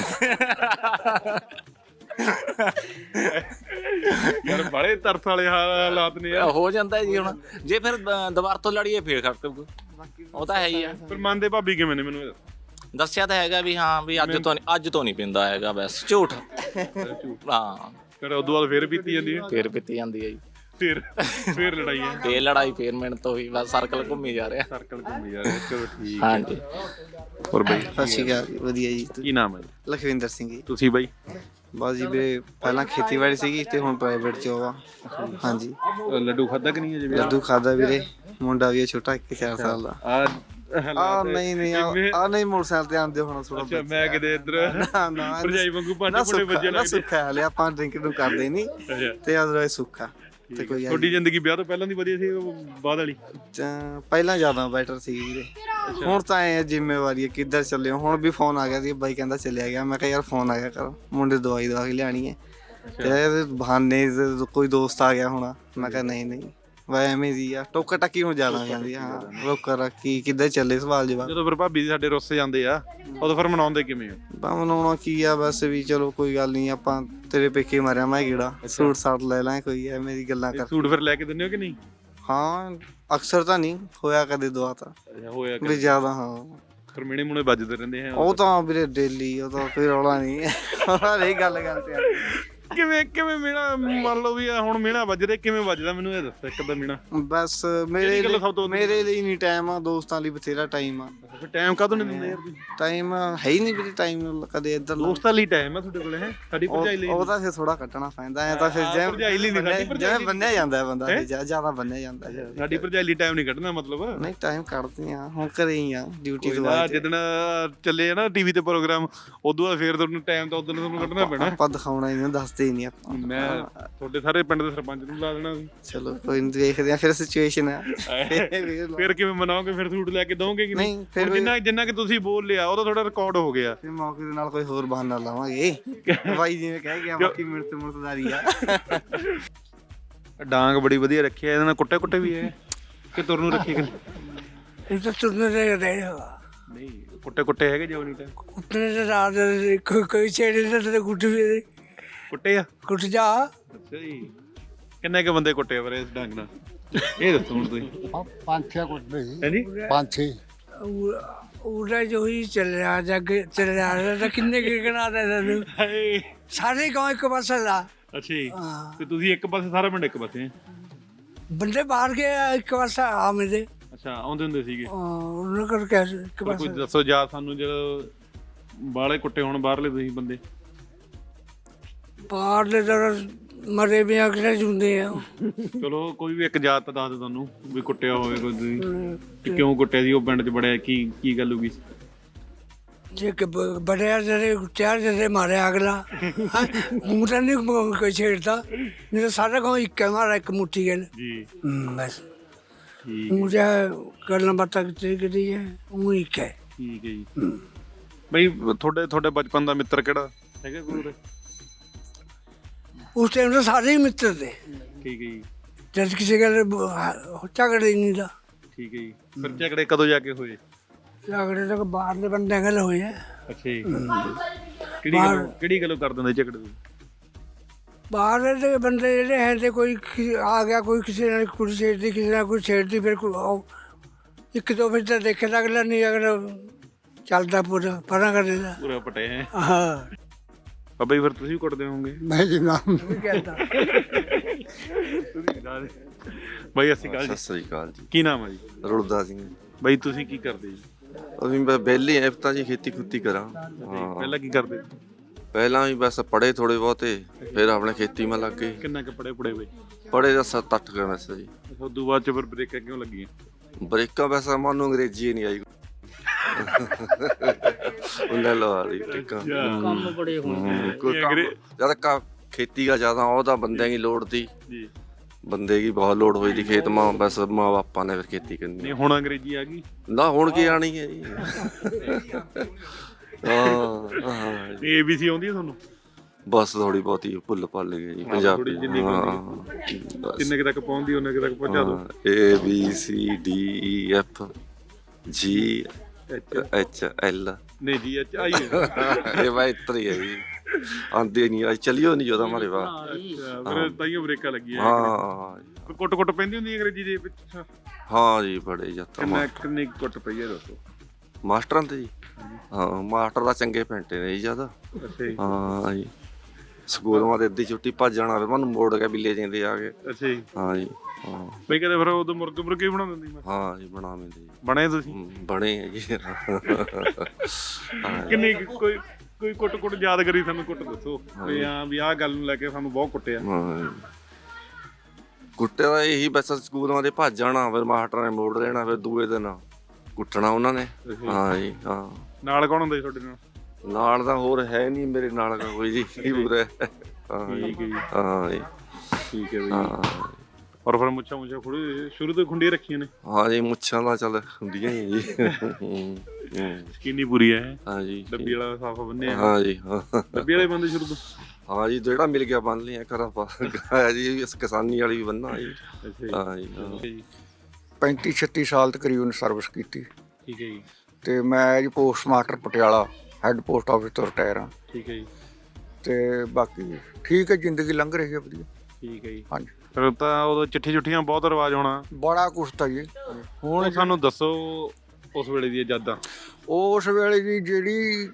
Speaker 1: ਯਾਰ ਬੜੇ ਤਰਸ ਵਾਲੇ ਹਾਲਾਤ ਨੇ ਯਾਰ।
Speaker 5: ਹੋ ਜਾਂਦਾ ਜੀ ਹੁਣ। ਜੇ ਫਿਰ ਦੁਬਾਰਾ ਤੋਂ ਲੜੀਏ ਫੇਰ ਖੜਕ ਉਹ ਤਾਂ ਹੈ ਹੀ ਆ।
Speaker 1: ਫਿਰ ਮੰਨਦੇ ਭਾਬੀ ਕਿਵੇਂ ਨੇ ਮੈਨੂੰ
Speaker 5: ਦੱਸਿਆ ਤਾਂ ਹੈਗਾ ਵੀ ਹਾਂ ਵੀ ਅੱਜ ਤੋਂ ਨਹੀਂ ਅੱਜ ਤੋਂ ਨਹੀਂ ਪਿੰਦਾ ਹੈਗਾ ਬਸ ਝੂਠ। ਹਾਂ।
Speaker 1: ਫਿਰ ਉਦੋਂ ਬਾਅਦ ਫਿਰ ਪੀਤੀ ਜਾਂਦੀ ਹੈ।
Speaker 5: ਫੇਰ ਪੀਤੀ ਜਾਂਦੀ ਹੈ ਜੀ।
Speaker 1: ਫਿਰ ਫਿਰ ਲੜਾਈ ਹੈ।
Speaker 5: ਫੇਰ ਲੜਾਈ ਫੇਰ ਮਿਹਨਤ ਹੋਈ ਬਸ ਸਰਕਲ ਘੁੰਮੀ ਜਾ ਰਿਹਾ।
Speaker 1: ਸਰਕਲ ਘੁੰਮੀ ਜਾ ਰਿਹਾ ਚਲੋ ਠੀਕ
Speaker 5: ਹਾਂਜੀ।
Speaker 1: ਹੋਰ ਬਈ
Speaker 6: ਸਤਿ ਸ਼੍ਰੀ ਅਕਾਲ ਜੀ, ਵਧੀਆ ਜੀ।
Speaker 1: ਕੀ ਨਾਮ ਹੈ ਜੀ?
Speaker 6: ਲਖਵਿੰਦਰ ਸਿੰਘ ਜੀ।
Speaker 1: ਤੁਸੀਂ ਬਈ?
Speaker 6: ਬਸ ਜੀ ਵੀਰੇ ਪਹਿਲਾਂ ਖੇਤੀਬਾੜੀ ਸੀਗੀ ਤੇ ਹੁਣ ਪ੍ਰਾਈਵੇਟ ਜੋਬ ਆ। ਹਾਂਜੀ।
Speaker 1: ਅਹ ਲੱਡੂ ਖਾਦਾ ਕਿ ਨਹੀਂ ਅਜੇ ਵੀ?
Speaker 6: ਲੱਡੂ ਖਾਦਾ ਵੀਰੇ ਮੁੰਡਾ ਵੀ ਹੈ ਛੋਟਾ 1 ਸਾਲ ਦਾ।
Speaker 1: ਆ
Speaker 6: ਆ ਨਹੀਂ ਨਹੀਂ ਆ ਨਹੀਂ ਮੋਟਰਸਾਈਕਲ ਤੇ ਆਂਦੇ ਹੁਣ ਥੋੜਾ
Speaker 1: ਅੱਛਾ ਮੈਂ ਕਿਤੇ ਇੱਧਰ
Speaker 6: ਨਾ ਨਾ
Speaker 1: ਭਰਜਾਈ ਵਾਂਗੂ ਪਾਂਡੇ ਪੁੰਡੇ ਵੱਜੇ ਲੱਗਦੇ
Speaker 6: ਸੁੱਖਾ ਲਿਆ ਆਪਾਂ ਡਰਿੰਕ ਨੂੰ ਕਰਦੇ ਨਹੀਂ।
Speaker 1: ਅੱਛਾ।
Speaker 6: ਤੇ ਅਦਰਵਾਇਜ਼ ਸੁੱਖਾ। ਤੇ ਕੋਈ
Speaker 1: ਤੁਹਾਡੀ ਜ਼ਿੰਦਗੀ ਵਿਆਹ ਤੋਂ ਪਹਿਲਾਂ ਦੀ ਵਧੀਆ ਸੀ ਬਾਅਦ ਵਾਲੀ?
Speaker 6: ਪਹਿਲਾਂ ਜ਼ਿਆਦਾ ਬੈਟਰ ਸੀ ਵੀਰੇ। ਹੁਣ ਤਾਂ ਐ ਜ਼ਿੰਮੇਵਾਰੀ ਹੈ ਕਿੱਧਰ ਚੱਲੇ ਹੋ? ਹੁਣ ਵੀ ਫੋਨ ਆ ਗਿਆ ਸੀ ਬਾਈ ਕਹਿੰਦਾ ਚੱਲਿਆ ਗਿਆ। ਮੈਂ ਕਿਹਾ ਯਾਰ ਫੋਨ ਆ ਗਿਆ ਕਰ ਮੁੰਡੇ ਦਵਾਈ ਦਵਾ ਕੇ ਲਿਆਣੀ ਹੈ। ਤੇ ਬਹਾਨੇ ਕੋਈ ਦੋਸਤ ਆ ਗਿਆ ਹੋਣਾ। ਮੈਂ ਕਿਹਾ ਨਹੀਂ ਨਹੀਂ। ਵਾ ਐਵੇਂ ਦੀ ਆ। ਟੋਕਾ ਟੱਕੀ ਹੁਣ ਜ਼ਿਆਦਾ ਜਾਂਦੀ ਆ, ਹਾਂ ਰੋਕਾ ਰੱਖੀ ਕਿੱਧਰ ਚੱਲੇ ਸਵਾਲ ਜਵਾਬ?
Speaker 1: ਜਦੋਂ ਫਿਰ ਭਾਬੀ ਸਾਡੇ ਰੁੱਸ ਜਾਂਦੇ ਆ ਉਦੋਂ ਫਿਰ ਮਨਾਉਂਦੇ ਕਿਵੇਂ ਆ?
Speaker 6: ਬਾ ਮਨਾਉਣਾ ਕੀ ਆ? ਬਸ ਵੀ ਚਲੋ ਕੋਈ ਗੱਲ ਨਹੀਂ ਆਪਾਂ ਤੇਰੇ ਪੇਕੇ ਮਾਰਿਆ ਮੈਂ ਕਿਹੜਾ? ਸੂਟ ਸਾਟ ਲੈ ਲਾਂ ਕੋਈ ਐਵੇਂ ਦੀ ਗੱਲਾਂ ਕਰ।
Speaker 1: ਸੂਟ ਫਿਰ ਲੈ ਕੇ ਦਿੰਦੇ ਹੋ ਕਿ ਨਹੀਂ?
Speaker 6: ਹਾਂ ਅਕਸਰ ਤਾਂ ਨਹੀਂ ਹੋਇਆ ਕਦੇ ਦੁਆ ਤਾਂ।
Speaker 1: ਹੋਇਆ
Speaker 6: ਵੀ ਜ਼ਿਆਦਾ ਹਾਂ।
Speaker 1: ਫਿਰ ਮਿਹਣੇ ਮੁਣੇ ਵੱਜਦੇ ਰਹਿੰਦੇ ਆ।
Speaker 6: ਉਹ ਤਾਂ ਵੀਰੇ ਡੇਲੀ ਉਹ ਤਾਂ ਕੋਈ ਰੌਲਾ ਨਹੀਂ। ਉਹਨਾਂ ਦੀ ਗੱਲ ਕਰਦੇ ਆ।
Speaker 1: ਕਿਵੇਂ ਕਿਵੇਂ ਮਿਹਣਾ? ਮੰਨ ਲਓ ਵੀ ਆਹ ਹੁਣ ਮਿਹਣਾ ਵੱਜਦੇ ਕਿਵੇਂ ਵੱਜਦਾ ਮੈਨੂੰ ਇਹ ਦੱਸੋ ਇੱਕ ਤਾਂ ਮਿਹਣਾ?
Speaker 6: ਬਸ ਮੇਰੇ
Speaker 1: ਕਿਹੜੀ ਗੱਲ
Speaker 6: ਲਈ
Speaker 1: ਸਭ ਤੋਂ ਵਧੀਆ?
Speaker 6: ਮੇਰੇ ਲਈ ਨਹੀਂ ਟਾਈਮ ਆ ਦੋਸਤਾਂ ਲਈ ਬਥੇਰਾ ਟਾਈਮ ਆ।
Speaker 1: ਫਿਰ ਟਾਈਮ ਕਾਹਦੋਂ ਨਹੀਂ ਦਿੰਦੇ ਯਾਰ ਤੁਸੀਂ?
Speaker 6: ਟਾਈਮ ਹੈ ਹੀ ਨਹੀਂ ਵੀਰੇ ਟਾਈਮ ਕਦੇ ਇੱਧਰ ਲਾ-
Speaker 1: ਦੋਸਤਾਂ ਲਈ ਟਾਈਮ ਆ ਤੁਹਾਡੇ ਕੋਲ ਹੈ? ਸਾਡੀ
Speaker 6: ਉਹ
Speaker 1: ਭਰਜਾਈ ਲਈ
Speaker 6: ਉਹ ਤਾਂ ਫਿਰ ਥੋੜਾ ਕੱਟਣਾ ਪੈਂਦਾ ਐ ਤਾਂ ਫਿਰ
Speaker 1: ਹਾਂ,
Speaker 6: ਜਿਵੇਂ
Speaker 1: ਭਰਜਾਈ ਲਈ ਨਹੀਂ, ਸਾਡੀ
Speaker 6: ਬੰਨਿਆ-
Speaker 1: ਭਰਜਾਈ
Speaker 6: ਜਿਵੇਂ ਬੰਨਿਆ ਜਾਂਦਾ ਹੈ ਬੰਦਾ ਜ਼ਿਆ- ਜ਼ਿਆਦਾ ਬੰਨਿਆ ਜਾਂਦਾ ਹੈ।
Speaker 1: ਸਾਡੀ ਭਰਜਾਈ ਲਈ ਟਾਈਮ ਨਹੀਂ ਕੱਢਣਾ ਮਤਲਬ।
Speaker 6: ਨਹੀਂ ਟਾਈਮ ਕੱਢਦੇ ਆ ਹੁਣ ਘਰੇ ਹੀ ਆ ਡਿਊਟੀ
Speaker 1: ਕੋਈ
Speaker 6: ਤੋਂ
Speaker 1: ਨਾ ਜਿੱਦਣ ਚੱਲੇ ਆ ਨਾ ਟੀਵੀ ਤੇ ਪ੍ਰੋਗਰਾਮ ਉਦੋਂ ਬਾਅਦ ਫੇਰ ਤੁਹਾਨੂੰ ਟਾਈਮ ਤਾਂ ਉਦੋਂ ਤੁਹਾਨੂੰ ਕੱਢਣਾ ਪੈਣਾ।
Speaker 6: ਆਪਾਂ ਦਿਖਾਉਣਾ ਹੀ ਨਹੀਂ ਦੱਸਦੇ ਹੀ ਨਹੀਂ ਆਪਾਂ।
Speaker 1: ਮੈਂ ਤੁਹਾਡੇ ਸਾਰੇ ਪਿੰਡ ਦੇ ਸਰਪੰਚ ਨੂੰ ਲਾ ਦੇਣਾ ਸੀ।
Speaker 6: ਚਲੋ ਕੋਈ ਨਹੀਂ ਦੇਖਦੇ ਆ ਫਿਰ ਸਿਚੁਏਸ਼ਨ ਆ।
Speaker 1: ਫਿਰ ਕਿਵੇਂ ਮਨਾਓਗੇ? ਫਿਰ ਸੂਟ ਲੈ ਕੇ ਦੋਗੇ ਕਿ
Speaker 6: ਨਹੀਂ, ਫਿਰ
Speaker 1: ਜਿੰਨਾ ਜਿੰਨਾ ਕਿ ਤੁਸੀਂ ਬੋਲ ਲਿਆ ਉਹ ਤਾਂ ਤੁਹਾਡਾ ਰਿਕਾਰਡ ਹੋ ਗਿਆ।
Speaker 6: ਫਿਰ ਮੌਕੇ ਦੇ ਨਾਲ ਕੋਈ ਹੋਰ ਬਹਾਨਾ ਲਾਵਾਂਗੇ। ਬਾਈ ਜਿਵੇਂ ਕਹਿ ਗਿਆ ਬਾਕੀ ਮਿੰਟ ਤੇ ਮੁਰਤਦਾਰੀ ਆ।
Speaker 1: ਡਾਂਗ ਬੜੀ ਵਧੀਆ ਰੱਖੀ ਹੈ ਇਹਦੇ ਨਾਲ ਕੁੱਟੇ ਕੁੱਟੇ ਵੀ ਹੈ ਕਿ ਤੁਰ ਨੂੰ ਰੱਖੀ ਕਿ
Speaker 7: ਇਹ ਤਾਂ ਤੁਰਨੇ ਦੇ ਰਹੇ
Speaker 1: ਨਹੀਂ ਕੁੱਟੇ ਕੁੱਟੇ ਹੈਗੇ ਜੋ ਨਹੀਂ ਤਾਂ।
Speaker 7: ਕੁੱਟਨੇ ਦੇ ਰਾਤ ਦੇ ਕੋਈ ਕੋਈ ਛੇੜੇ ਦੇ ਤੇ ਕੁੱਟ ਵੀ
Speaker 1: ਕੁੱਟੇ ਆ?
Speaker 7: ਕੁੱਟ ਜਾ।
Speaker 1: ਅੱਛਾ ਜੀ। ਕਿੰਨੇ ਕ ਬੰਦੇ ਕੁੱਟੇ ਪਰ ਇਸ ਡਾਂਗ ਨਾਲ? ਇਹ ਦੱਸੋ ਹੁਣ ਤੁਸੀਂ।
Speaker 2: ਪੰਜ ਛੇ ਕੁੱਟਦੇ ਸੀ।
Speaker 1: ਹਾਂਜੀ?
Speaker 2: ਪੰਜ ਛੇ।
Speaker 7: ਉਹਦਾ ਜੋ ਹੀ ਚੱਲ ਰਿਹਾ ਜੱਗ ਚੱਲ ਰਿਹਾ ਤਾਂ ਕਿੰਨੇ ਕਿਰਕਣਾ ਦਾ ਤੈਨੂੰ
Speaker 1: ਹਾਏ।
Speaker 7: ਸਾਰੇ ਗਾਉਂ ਇੱਕ ਪਾਸੇ ਦਾ।
Speaker 1: ਅੱਛਾ ਜੀ।
Speaker 7: ਹਾਂ।
Speaker 1: ਤੇ ਤੁਸੀਂ ਇੱਕ ਪਾਸੇ ਸਾਰਾ ਪਿੰਡ ਇੱਕ ਪਾਸੇ ਹੈ?
Speaker 7: ਬੰਦੇ ਬਾਹਰ ਗਏ ਇੱਕ ਪਾਸੇ ਆ ਮੇਰੇ
Speaker 1: ਅੱਛਾ ਆਉਂਦੇ ਹੁੰਦੇ ਸੀਗੇ।
Speaker 7: ਉਹਨਾਂ ਕਰ ਕੇ ਇੱਕ
Speaker 1: ਪਰ
Speaker 7: ਪਾਸੇ।
Speaker 1: ਕੋਈ ਦੱਸੋ ਜਾ ਸਾਨੂੰ ਜਦੋਂ ਬਾਲੇ ਕੁੱਟੇ ਹੁਣ ਬਾਹਰਲੇ ਤੁਸੀਂ ਬੰਦੇ?
Speaker 7: ਦੇ ਦਰ ਮਰੇ ਵੀ ਅਗਲੇ ਜੁੰਦੇ ਆ।
Speaker 1: ਚਲੋ ਕੋਈ ਵੀ ਇੱਕ ਜਾਤ ਤਾਂ ਦੱਸ ਦੇ ਤੁਹਾਨੂੰ ਵੀ ਕੁੱਟਿਆ ਹੋਵੇ ਕੋਈ ਤੁਸੀਂ। ਕਿ ਕਿਉਂ ਕੁੱਟਿਆ ਸੀ ਉਹ ਪਿੰਡ 'ਚ ਬੜਿਆ ਕੀ ਕੀ ਗੱਲ ਹੋ ਗਈ ਸੀ?
Speaker 7: ਜੇ ਕਿ ਬ- ਬੜਿਆ ਜਿਹੜੇ ਚਾਰ ਜਿਹੜੇ ਮਾਰਿਆ ਅਗਲਾ। ਹੈਂ, ਊਂ ਤਾਂ ਨਹੀਂ ਮ- ਕੋਈ ਛੇੜਦਾ। ਨਹੀਂ ਤਾਂ ਸਾਰਾ ਗਾਉਂ ਇੱਕ ਹੈ ਮਾਰਾ ਇੱਕ ਮੁੱਠੀ ਹੈ।
Speaker 1: ਜੀ।
Speaker 7: ਬਸ।
Speaker 1: ਠੀਕ।
Speaker 7: ਊਂ ਜਿਹਾ ਗੱਲਾਂ ਬਾਤਾਂ ਕਿਤੇ ਕਿਤੇ ਹੈ ਊਂ ਇੱਕ ਹੈ।
Speaker 1: ਠੀਕ ਹੈ ਜੀ। ਬਈ ਤੁਹਾਡੇ ਤੁਹਾਡੇ ਬਚਪਨ ਦਾ ਮਿੱਤਰ ਕਿਹੜਾ? ਹੈਗਾ ਕੋਈ ਉਰੇ?
Speaker 7: ਉਸ ਟਾਈਮ ਤਾਂ ਸਾਰੇ ਹੀ ਮਿੱਤਰ ਤੇ।
Speaker 1: ਠੀਕ ਹੈ ਜੀ।
Speaker 7: ਜਦ ਕਿਸੇ ਗੱਲ ਬ- ਹ- ਝਗੜੇ ਨਹੀਂ ਦਾ
Speaker 1: ਠੀਕ ਹੈ ਜੀ। ਫਿਰ ਝਗੜੇ ਕਦੋਂ ਜਾ ਕੇ ਹੋਏ?
Speaker 7: ਝਗੜੇ ਤਾਂ ਬਾਹਰ ਦੇ ਬੰਦੇ ਗੱਲ ਹੋਏ ਆ।
Speaker 1: ਅੱਛਾ ਜੀ। ਕਿਹੜੀ ਗੱਲ ਕਿਹੜੀ ਗੱਲੋਂ ਕਰ ਦਿੰਦੇ ਝਗੜੇ ਨੂੰ?
Speaker 7: ਬਾਹਰ ਦੇ ਬੰਦੇ ਜਿਹੜੇ ਹੈ ਤੇ ਕੋਈ ਕਿ- ਆ ਗਿਆ ਕੋਈ ਕਿਸੇ ਨਾਲ ਕੁੜੀ ਛੇੜਦੀ ਕਿਸੇ ਨਾਲ ਕੋਈ ਛੇੜਦੀ ਫਿਰ ਕੋਈ ਉਹ ਇੱਕ ਦੋ ਫਿਰ ਤਾਂ ਦੇਖੇ ਤਾਂ ਅਗਲਾ ਨਹੀਂ ਅਗਲਾ ਚੱਲਦਾ ਪੂਰਾ ਪਰਾਂ ਕਰ ਦਿੰਦਾ।
Speaker 1: ਪੂਰਾ ਪਟੇ ਹੈ
Speaker 7: ਹਾਂ।
Speaker 1: ਬਾਬਾ ਜੀ ਫਿਰ ਤੁਸੀਂ ਵੀ ਕੁੱਟਦੇ ਹੋਵੋਗੇ?
Speaker 2: ਮੈਂ ਜੀ ਨਾ।
Speaker 1: ਬਾਈ ਅਸੀਂ ਕਾਲ
Speaker 3: ਸਤਿ
Speaker 1: ਜੀ।
Speaker 3: ਸ੍ਰੀ ਅਕਾਲ ਜੀ।
Speaker 1: ਕੀ ਨਾਮ ਹੈ ਜੀ?
Speaker 3: ਰੁਲਦਾ ਸਿੰਘ।
Speaker 1: ਬਾਈ ਤੁਸੀਂ ਕੀ ਕਰਦੇ ਜੀ?
Speaker 3: ਅਸੀਂ ਬਸ ਵਿਹਲੇ ਐ ਤਾਂ ਜੀ ਖੇਤੀ ਖੁੱਤੀ ਕਰਾਂ ਹਾਂ।
Speaker 1: ਪਹਿਲਾਂ ਕੀ ਕਰਦੇ
Speaker 3: ਪਹਿਲਾਂ ਵੀ ਬਸ ਪੜੇ ਥੋੜੇ ਬਹੁਤੇ ਫਿਰ ਆਪਣੇ ਖੇਤੀ ਮਾ ਲੱਗ ਗਏ।
Speaker 1: ਕਿੰਨਾ ਕੁ ਪੜੇ ਪੜੇ ਬਈ?
Speaker 3: ਪੜੇ ਦਾ 7-8 ਕਰ ਵੈਸੇ ਜੀ।
Speaker 1: ਉਦੋਂ ਬਾਅਦ ਚ ਫਿਰ ਬ੍ਰੇਕਾਂ ਕਿਉਂ ਲੱਗੀਆਂ?
Speaker 3: ਬ੍ਰੇਕਾਂ ਵੈਸੇ ਮੈਨੂੰ ਅੰਗਰੇਜ਼ੀ ਨਹੀਂ ਆਈ। ਉਹਨਾਂ ਲਵਾ ਲਈ ਬ੍ਰੇਕਾਂ ਕੰਮ ਬੜੇ ਹੋਣੇ ਕੋਈ ਕੰਮ ਜਦ ਕਾ ਖੇਤੀ ਦਾ ਜ਼ਿਆਦਾ ਉਹਦਾ ਬੰਦਿਆਂ ਦੀ ਲੋੜ ਦੀ
Speaker 1: ਜੀ।
Speaker 3: ਬੰਦੇ ਦੀ ਬਹੁਤ ਲੋੜ ਹੋਈ ਦੀ ਖੇਤ ਮਾਂ ਬਸ ਮਾਂ ਬਾਪਾਂ ਨੇ ਫਿਰ ਖੇਤੀ ਕਰਨੀ।
Speaker 1: ਨਹੀਂ ਹੁਣ ਅੰਗਰੇਜ਼ੀ ਆ ਗਈ।
Speaker 3: ਨਾ ਹੁਣ ਕੀ ਆਣੀ ਹੈ ਜੀ? ਹਾਂ ਹਾਂ।
Speaker 1: ਤੇ ABC ਆਉਂਦੀ ਹੈ ਤੁਹਾਨੂੰ?
Speaker 3: ਬਸ ਥੋੜੀ ਬਹੁਤੀ ਭੁੱਲ ਭੱਲ ਗਈ ਜੀ ਪੰਜਾਬੀ।
Speaker 1: ਕਿੰਨੇ ਤੱਕ ਪਹੁੰਚਦੀ ਉਹਨੇ ਕੁ ਤੱਕ ਪਹੁੰਚਾ
Speaker 3: A B C D E F G H L.
Speaker 1: ਨਹੀਂ ਜੀ ਅੱਛਾ ਆਈ ਹੈ
Speaker 3: ਇਹ ਬਾਈ ਇਤਰੀ ਹੈ ਜੀ। ਆਂਦੇ ਨਹੀਂ ਆਈ ਚਲਿਓ ਨਹੀਂ ਜੋਦਾ ਮਾਰੇ ਵਾ
Speaker 1: ਅੱਛਾ ਫਿਰ ਤਾਈਓ ਬ੍ਰੇਕਾਂ ਲੱਗੀਆਂ।
Speaker 3: ਹਾਂ।
Speaker 1: ਕੁੱਟ ਕੁੱਟ ਪੈਂਦੀ ਹੁੰਦੀ ਹੈ ਅੰਗਰੇਜ਼ੀ ਦੇ ਵਿੱਚ?
Speaker 3: ਹਾਂ ਜੀ ਬੜੇ ਜੱਤਾ
Speaker 1: ਕਿੰਨਾ ਕਿੰਨੀ ਕੁੱਟ ਪਈ ਹੈ ਦੱਸੋ
Speaker 3: ਮਾਸਟਰਾਂ ਤੇ ਜੀ। ਹਾਂ ਮਾਸਟਰ ਦਾ ਚੰਗੇ ਪੈਂਟੇ ਨੇ ਜੀ ਜ਼ਿਆਦਾ। ਹਾਂ ਜੀ। ਸਕੂਲੋਂ ਦੇ ਅੱਧੀ ਛੁੱਟੀ ਭੱਜ ਜਾਣਾ ਫਿਰ ਮੈਨੂੰ ਮੋੜ ਕੇ ਬਿੱਲੇ ਜਾਂਦੇ ਆ ਕੇ।
Speaker 1: ਅੱਛਾ ਜੀ।
Speaker 3: ਹਾਂ ਜੀ ਹਾਂ।
Speaker 1: ਬਈ ਕਦੇ ਫਿਰ ਉਦੋਂ ਮੁਰਗੇ ਮੁਰਗੇ ਬਣਾ ਦਿੰਦੀ ਮੈਂ।
Speaker 3: ਹਾਂ ਜੀ ਬਣਾਵੇਂ ਜੀ।
Speaker 1: ਬਣੇ ਤੁਸੀਂ?
Speaker 3: ਹਮ, ਬਣੇ ਆ ਜੀ। ਹਾਂ
Speaker 1: ਕਿੰਨੀ ਕੁ ਕੋਈ ਕੋਈ ਕੁੱਟ ਕੁੱਟ ਯਾਦ ਕਰੀ ਸਾਨੂੰ ਕੁੱਟ ਦੱਸੋ। ਵੀ ਹਾਂ ਵੀ ਆਹ ਗੱਲ ਨੂੰ ਲੈ ਕੇ ਸਾਨੂੰ ਬਹੁਤ ਕੁੱਟਿਆ।
Speaker 3: ਹਾਂ। ਕੁੱਟੇ ਦਾ ਇਹੀ ਬਸ ਸਕੂਲਾਂ ਦੇ ਭੱਜ ਜਾਣਾ ਫਿਰ ਮਾਸਟਰਾਂ ਨੇ ਮੋੜ ਦੇਣਾ ਫਿਰ ਦੂਏ ਦਿਨ ਕੁੱਟਣਾ ਉਹਨਾਂ ਨੇ। ਹਾਂ ਜੀ ਹਾਂ।
Speaker 1: ਨਾਲ ਕੌਣ ਹੁੰਦਾ ਜੀ ਤੁਹਾਡੇ ਨਾਲ?
Speaker 3: ਨਾਲ ਦਾ ਹੋਰ ਹੈ ਨਹੀਂ ਮੇਰੇ ਨਾਲ ਦਾ ਕੋਈ ਜੀ ਕੀ ਪੂਰਾ ਹਾਂ। ਜੀ।
Speaker 1: ਠੀਕ ਹੈ ਜੀ।
Speaker 3: ਹਾਂ ਜੀ।
Speaker 1: ਠੀਕ ਹੈ ਬਈ।
Speaker 3: ਹਾਂ।
Speaker 1: ਔਰ ਫਿਰ ਮੁੱਛਾਂ ਮੁੱਛਾਂ ਖੁੜੇ ਸ਼ੁਰੂ ਤੋਂ ਖੁੰਡੀਆਂ ਰੱਖੀਆਂ ਨੇ।
Speaker 3: ਹਾਂ ਜੀ ਮੁੱਛਾਂ ਦਾ ਚੱਲ ਹੁੰਦੀਆਂ ਹੀ ਆ ਜੀ।
Speaker 1: ਕਿੰਨੀ ਪੂਰੀ ਹੈ।
Speaker 3: ਹਾਂ ਜੀ।
Speaker 1: ਡੱਬੀ ਵਾਲਾ ਸਾਫਾ ਬੰਨਿਆ।
Speaker 3: ਹਾਂ ਜੀ। ਹਾਂ
Speaker 1: ਡੱਬੀ ਵਾਲੇ ਬੰਦੇ ਸ਼ੁਰੂ ਤੋਂ।
Speaker 3: ਹਾਂ ਜੀ ਜਿਹੜਾ ਮਿਲ ਗਿਆ ਬੰਨ ਲਿਆ ਕਰਾਂ ਪਾ ਹੈ ਜੀ ਇਸ ਕਿਸਾਨੀ ਵਾਲੀ ਵੀ ਬੰਨਾ ਜੀ।
Speaker 1: ਅੱਛਾ ਜੀ।
Speaker 3: ਹਾਂ ਜੀ ਹਾਂ।
Speaker 1: ਠੀਕ ਹੈ ਜੀ।
Speaker 8: 35 36 ਸਾਲ ਤਕਰੀਬਨ ਸਰਵਿਸ ਕੀਤੀ।
Speaker 1: ਠੀਕ ਹੈ ਜੀ।
Speaker 8: ਤੇ ਮੈਂ ਜੀ post master Patiala head post office ਤੋਂ ਰਿਟਾਇਰ ਹਾਂ।
Speaker 1: ਠੀਕ ਹੈ ਜੀ।
Speaker 8: ਤੇ ਬਾਕੀ ਠੀਕ ਹੈ ਜ਼ਿੰਦਗੀ ਲੰਘ ਰਹੀ ਹੈ ਵਧੀਆ।
Speaker 1: ਠੀਕ ਹੈ ਜੀ।
Speaker 8: ਹਾਂਜੀ।
Speaker 1: ਫਿਰ ਤਾਂ ਉਦੋਂ ਚਿੱਠੀ ਚੁੱਠੀਆਂ ਬਹੁਤ ਰਿਵਾਜ ਹੋਣਾ।
Speaker 8: ਬੜਾ ਕੁਛ ਤਾਂ ਜੀ।
Speaker 1: ਹੁਣ ਸਾਨੂੰ ਦੱਸੋ ਉਸ ਵੇਲੇ ਦੀਆਂ ਯਾਦਾਂ।
Speaker 8: ਉਸ ਵੇਲੇ ਦੀ ਜਿਹੜੀ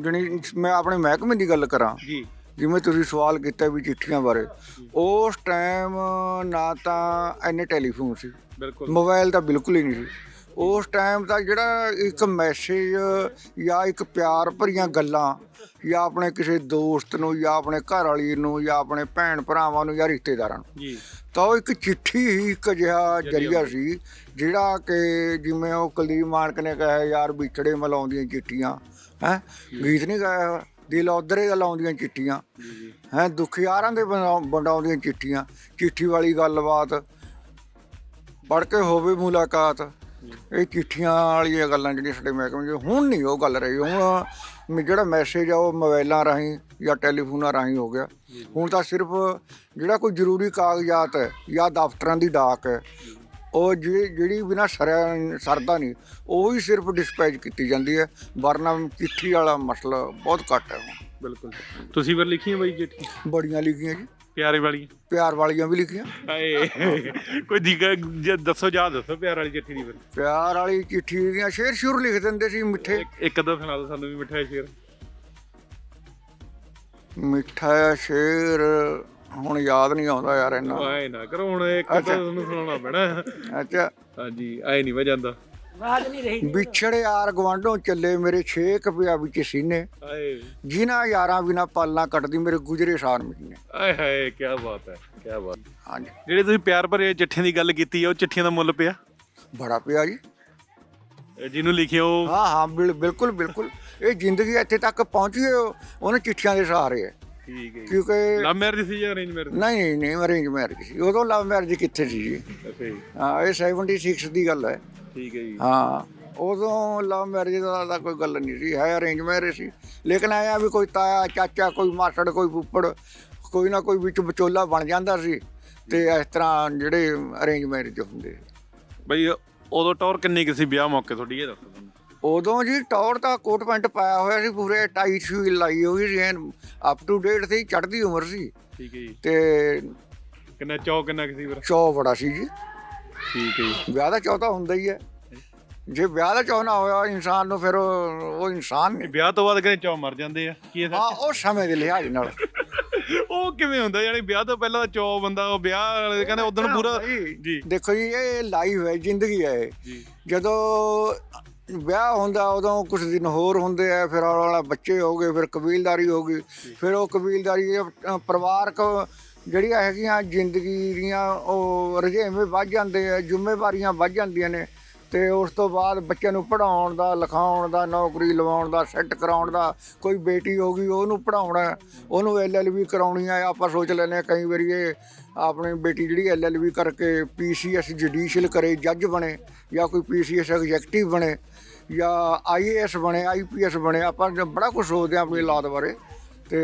Speaker 8: ਜਣੀ ਮੈਂ ਆਪਣੇ ਮਹਿਕਮੇ ਦੀ ਗੱਲ ਕਰਾਂ
Speaker 1: ਜੀ।
Speaker 8: ਜਿਵੇਂ ਤੁਸੀਂ ਸਵਾਲ ਕੀਤਾ ਵੀ ਚਿੱਠੀਆਂ ਬਾਰੇ ਉਸ ਟਾਈਮ ਨਾ ਤਾਂ ਐਨੇ ਟੈਲੀਫੋਨ ਸੀ।
Speaker 1: ਬਿਲਕੁਲ।
Speaker 8: ਮੋਬਾਈਲ ਤਾਂ ਬਿਲਕੁਲ ਹੀ ਨਹੀਂ ਸੀ। ਉਸ ਟਾਈਮ ਦਾ ਜਿਹੜਾ ਇੱਕ ਮੈਸੇਜ ਜਾਂ ਇੱਕ ਪਿਆਰ ਭਰੀਆਂ ਗੱਲਾਂ ਜਾਂ ਆਪਣੇ ਕਿਸੇ ਦੋਸਤ ਨੂੰ ਜਾਂ ਆਪਣੇ ਘਰ ਵਾਲੀ ਨੂੰ ਜਾਂ ਆਪਣੇ ਭੈਣ ਭਰਾਵਾਂ ਨੂੰ ਜਾਂ ਰਿਸ਼ਤੇਦਾਰਾਂ ਨੂੰ
Speaker 1: ਜੀ।
Speaker 8: ਤਾਂ ਉਹ ਇੱਕ ਚਿੱਠੀ ਹੀ ਇੱਕ ਅਜਿਹਾ ਜਰੀਆ ਸੀ ਜਿਹੜਾ ਕਿ ਜਿਵੇਂ ਉਹ ਕੁਲਦੀਪ ਮਾਨਕ ਨੇ ਕਿਹਾ ਯਾਰ ਵਿਛੜੇ ਮਲਾਉਂਦੀਆਂ ਚਿੱਠੀਆਂ। ਹੈ? ਗੀਤ ਨਹੀਂ ਗਾਇਆ? ਦਿਲ ਉਧਰੇ ਦਾ ਲਾਉਂਦੀਆਂ ਚਿੱਠੀਆਂ। ਹੈ? ਦੁਖਿਆਰਾਂ ਦੇ ਬਣਾ- ਵੰਡਾਉਂਦੀਆਂ ਚਿੱਠੀਆਂ। ਚਿੱਠੀ ਵਾਲੀ ਗੱਲਬਾਤ। ਪੜ੍ਹ ਕੇ ਹੋਵੇ ਮੁਲਾਕਾਤ। ਇਹ ਚਿੱਠੀਆਂ ਵਾਲੀਆਂ ਗੱਲਾਂ ਜਿਹੜੀਆਂ ਸਾਡੇ ਮਹਿਕਮੇ 'ਚ ਹੁਣ ਨਹੀਂ ਉਹ ਗੱਲ ਰਹੀ। ਹੁਣ ਮ- ਜਿਹੜਾ ਮੈਸੇਜ ਆ ਉਹ ਮੋਬਾਈਲਾਂ ਰਾਹੀਂ ਜਾਂ ਟੈਲੀਫੋਨਾਂ ਰਾਹੀਂ ਹੋ ਗਿਆ। ਹੁਣ ਤਾਂ ਸਿਰਫ ਜਿਹੜਾ ਕੋਈ ਜ਼ਰੂਰੀ ਕਾਗਜ਼ਾਤ ਹੈ ਜਾਂ ਦਫ਼ਤਰਾਂ ਦੀ ਡਾਕ ਹੈ ਉਹ ਜਿਹੜੀ ਜਿਹੜੀ ਬਿਨਾ ਸਰਿਆ ਸਰਦਾ ਨਹੀਂ ਉਹ ਹੀ ਸਿਰਫ ਡਿਸਪੈਚ ਕੀਤੀ ਜਾਂਦੀ ਹੈ। ਵਰਨਾ ਚਿੱਠੀ ਵਾਲਾ ਮਸਲਾ ਬਹੁਤ ਘੱਟ ਹੈ ਹੁਣ।
Speaker 1: ਬਿਲਕੁਲ। ਤੁਸੀਂ ਫਿਰ ਲਿਖੀਆਂ ਬਾਈ ਚਿੱਠੀ
Speaker 8: ਬੜੀਆਂ ਲਿਖੀਆਂ ਜੀ।
Speaker 1: ਪਿਆਰੇ ਵਾਲੀਆਂ।
Speaker 8: ਪਿਆਰ ਵਾਲੀਆਂ ਵੀ ਲਿਖੀਆਂ।
Speaker 1: ਹਾਏ ਕੋਈ ਦੀਗਾ ਜੇ ਦੱਸੋ ਜਾ ਦੱਸੋ ਪਿਆਰ ਵਾਲੀ ਚਿੱਠੀ ਦੀ ਫਿਰ।
Speaker 8: ਪਿਆਰ ਵਾਲੀ ਚਿੱਠੀ ਦੀਆਂ ਸ਼ੇਰ ਸ਼ੁਰ ਲਿਖ ਦਿੰਦੇ ਸੀ ਮਿੱਠੇ।
Speaker 1: ਇੱਕ- ਇੱਕ ਅੱਧਾ ਸੁਣਾ ਦਿਓ ਸਾਨੂੰ ਵੀ ਮਿੱਠਾ ਸ਼ੇਰ।
Speaker 8: ਮਿੱਠਾ ਸ਼ੇਰ ਹੁਣ ਯਾਦ ਨਹੀਂ ਆਉਂਦਾ ਯਾਰ ਇੰਨਾ।
Speaker 1: ਆਏ ਨਾ ਕਰੋ ਹੁਣ ਇੱਕ ਤੁਹਾਨੂੰ ਸੁਣਾਉਣਾ ਪੈਣਾ।
Speaker 8: ਅੱਛਾ।
Speaker 1: ਹਾਂਜੀ ਆਏ ਨਹੀਂ ਵਾ ਜਾਂਦਾ।
Speaker 8: ਵਿਛੜੇ ਯਾਰ ਗਵਾਂਢੋਂ ਚੱਲੇ ਮੇਰੇ ਛੇ ਕਪਿਆ ਵਿੱਚ ਸੀਨੇ।
Speaker 1: ਆਏ
Speaker 8: ਜਿਨ੍ਹਾਂ ਯਾਰਾਂ ਬਿਨਾ ਪਾਲਣਾ ਕੱਟਦੀ ਮੇਰੇ ਗੁਜਰੇ ਸਾਰ ਮਹੀਨੇ।
Speaker 1: ਆਏ ਹਾਏ ਕੀ ਬਾਤ ਹੈ ਕੀ ਬਾਤ।
Speaker 8: ਹਾਂਜੀ।
Speaker 1: ਜਿਹੜੇ ਤੁਸੀਂ ਪਿਆਰ ਭਰੇ ਚਿੱਠੀਆਂ ਦੀ ਗੱਲ ਕੀਤੀ ਹੈ ਉਹ ਚਿੱਠੀਆਂ ਦਾ ਮੁੱਲ ਪਿਆ?
Speaker 8: ਬੜਾ ਪਿਆ ਜੀ।
Speaker 1: ਇਹ ਜਿਹਨੂੰ ਉਹ
Speaker 8: ਹਾਂ ਹਾਂ ਬਿਲ- ਬਿਲਕੁਲ ਬਿਲਕੁਲ। ਇਹ ਜ਼ਿੰਦਗੀ ਇੱਥੇ ਤੱਕ ਪਹੁੰਚੀ ਹੈ ਉਹਨਾਂ ਚਿੱਠੀਆਂ ਦੇ ਸਹਾਰੇ। ਹੈ
Speaker 1: ਠੀਕ ਹੈ
Speaker 8: ਕਿਉਂਕਿ
Speaker 1: ਲਵ ਮੈਰਿਜ ਸੀ ਜਾਂ ਅਰੇਂਜ ਮੈਰਿਜ
Speaker 8: ਨਹੀਂ ਨਹੀਂ ਨਹੀਂ ਅਰੇਂਜ ਮੈਰਿਜ ਸੀ। ਉਦੋਂ ਲਵ ਮੈਰਿਜ ਕਿੱਥੇ ਸੀ ਜੀ?
Speaker 1: ਅੱਛਾ ਜੀ।
Speaker 8: ਹਾਂ ਇਹ 76 ਦੀ ਗੱਲ ਹੈ।
Speaker 1: ਠੀਕ ਹੈ ਜੀ।
Speaker 8: ਹਾਂ ਉਦੋਂ ਲਵ ਮੈਰਿਜ ਦਾ ਤਾਂ ਕੋਈ ਗੱਲ ਨਹੀਂ ਸੀ। ਹੈ ਅਰੇਂਜ ਮੈਰਿਜ ਸੀ। ਲੇਕਿਨ ਆਇਆ ਵੀ ਕੋਈ ਤਾਇਆ ਚਾਚਾ ਕੋਈ ਮਾਸੜ ਕੋਈ ਫੁੱਫੜ ਕੋਈ ਨਾ ਕੋਈ ਵਿੱਚ ਵਿਚੋਲਾ ਬਣ ਜਾਂਦਾ ਸੀ ਤੇ ਇਸ ਤਰ੍ਹਾਂ ਜਿਹੜੇ ਅਰੇਂਜ ਮੈਰਿਜ ਹੁੰਦੇ
Speaker 1: ਬਈ ਉਦੋਂ ਟੌਰ ਕਿੰਨੀ ਕੁ ਸੀ ਵਿਆਹ ਮੌਕੇ ਤੁਹਾਡੀ? ਇਹ ਦੱਸੋ
Speaker 8: ਉਦੋਂ ਜੀ ਟੌਰ ਦਾ ਕੋਟ ਪੈਂਟ ਪਾਇਆ ਹੋਇਆ ਸੀ ਪੂਰੇ ਟਾਈ ਸ਼ੂ ਲਾਈ ਹੋਈ ਸੀ ਅਪ ਟੂ ਡੇਟ ਸੀ ਚੜ੍ਹਦੀ ਉਮਰ ਸੀ।
Speaker 1: ਠੀਕ ਹੈ ਜੀ।
Speaker 8: ਤੇ
Speaker 1: ਕਿੰਨਾ ਚੌ ਕਿੰਨਾ ਸੀ ਫਿਰ?
Speaker 8: ਚੌ ਬੜਾ ਸੀ ਜੀ।
Speaker 1: ਠੀਕ ਹੈ ਜੀ।
Speaker 8: ਵਿਆਹ ਦਾ ਚੌ ਤਾਂ ਹੁੰਦਾ ਹੀ ਹੈ। ਜੇ ਵਿਆਹ ਦਾ ਚੌ ਨਾ ਹੋਇਆ ਇਨਸਾਨ ਨੂੰ ਫਿਰ ਉਹ ਇਨਸਾਨ ਨਹੀਂ।
Speaker 1: ਵਿਆਹ ਤੋਂ ਬਾਅਦ ਕਹਿੰਦੇ ਚੌ ਮਰ ਜਾਂਦੇ ਆ। ਕੀ ਇਹ
Speaker 8: ਹਾਂ ਉਹ ਸਮੇਂ ਦੇ ਲਿਹਾਜ਼ ਨਾਲ?
Speaker 1: ਉਹ ਕਿਵੇਂ ਹੁੰਦਾ ਯਾਨੀ ਵਿਆਹ ਤੋਂ ਪਹਿਲਾਂ ਚੌ ਬੰਦਾ ਉਹ ਵਿਆਹ ਵਾਲੇ ਕਹਿੰਦੇ ਉਦੋਂ ਪੂਰਾ ਜੀ।
Speaker 8: ਦੇਖੋ ਜੀ ਇਹ ਲਾਈਵ ਹੈ ਜ਼ਿੰਦਗੀ ਹੈ ਜਦੋਂ ਵਿਆਹ ਹੁੰਦਾ ਉਦੋਂ ਕੁਝ ਦਿਨ ਹੋਰ ਹੁੰਦੇ ਆ ਫਿਰ ਔਰ ਵਾਲਾ ਬੱਚੇ ਹੋ ਗਏ ਫਿਰ ਕਬੀਲਦਾਰੀ ਹੋ ਗਈ। ਫਿਰ ਉਹ ਕਬੀਲਦਾਰੀ ਅ, ਪਰਿਵਾਰਕ ਜਿਹੜੀਆਂ ਹੈਗੀਆਂ ਜ਼ਿੰਦਗੀ ਦੀਆਂ ਉਹ ਰੁਝੇਵੇਂ ਵੱਧ ਜਾਂਦੇ ਆ ਜ਼ਿੰਮੇਵਾਰੀਆਂ ਵੱਧ ਜਾਂਦੀਆਂ ਨੇ। ਤੇ ਉਸ ਤੋਂ ਬਾਅਦ ਬੱਚਿਆਂ ਨੂੰ ਪੜਾਉਣ ਦਾ ਲਿਖਾਉਣ ਦਾ ਨੌਕਰੀ ਲਵਾਉਣ ਦਾ ਸੈੱਟ ਕਰਾਉਣ ਦਾ ਕੋਈ ਬੇਟੀ ਹੋ ਗਈ ਉਹਨੂੰ ਪੜਾਉਣਾ ਹੈ, ਉਹਨੂੰ ਐਲਐਲਬੀ ਕਰਾਉਣੀ ਹੈ ਆਪਾਂ ਸੋਚ ਲੈਂਦੇ ਹਾਂ ਕਈ ਵਾਰੀ ਇਹ ਆਪਣੀ ਬੇਟੀ ਜਿਹੜੀ ਐਲਐਲਬੀ ਕਰਕੇ ਪੀਸੀਐਸ ਜੁਡੀਸ਼ੀਅਲ ਕਰੇ ਜੱਜ ਬਣੇ ਜਾਂ ਕੋਈ ਪੀਸੀਐਸ ਐਗਜ਼ੈਕਟਿਵ ਬਣੇ। ਜਾਂ ਆਈਏਐਸ ਬਣੇ ਆਈਪੀਐਸ ਬਣੇ ਆਪਾਂ ਬੜਾ ਕੁਝ ਸੋਚਦੇ ਹਾਂ ਆਪਣੀ ਔਲਾਦ ਬਾਰੇ। ਤੇ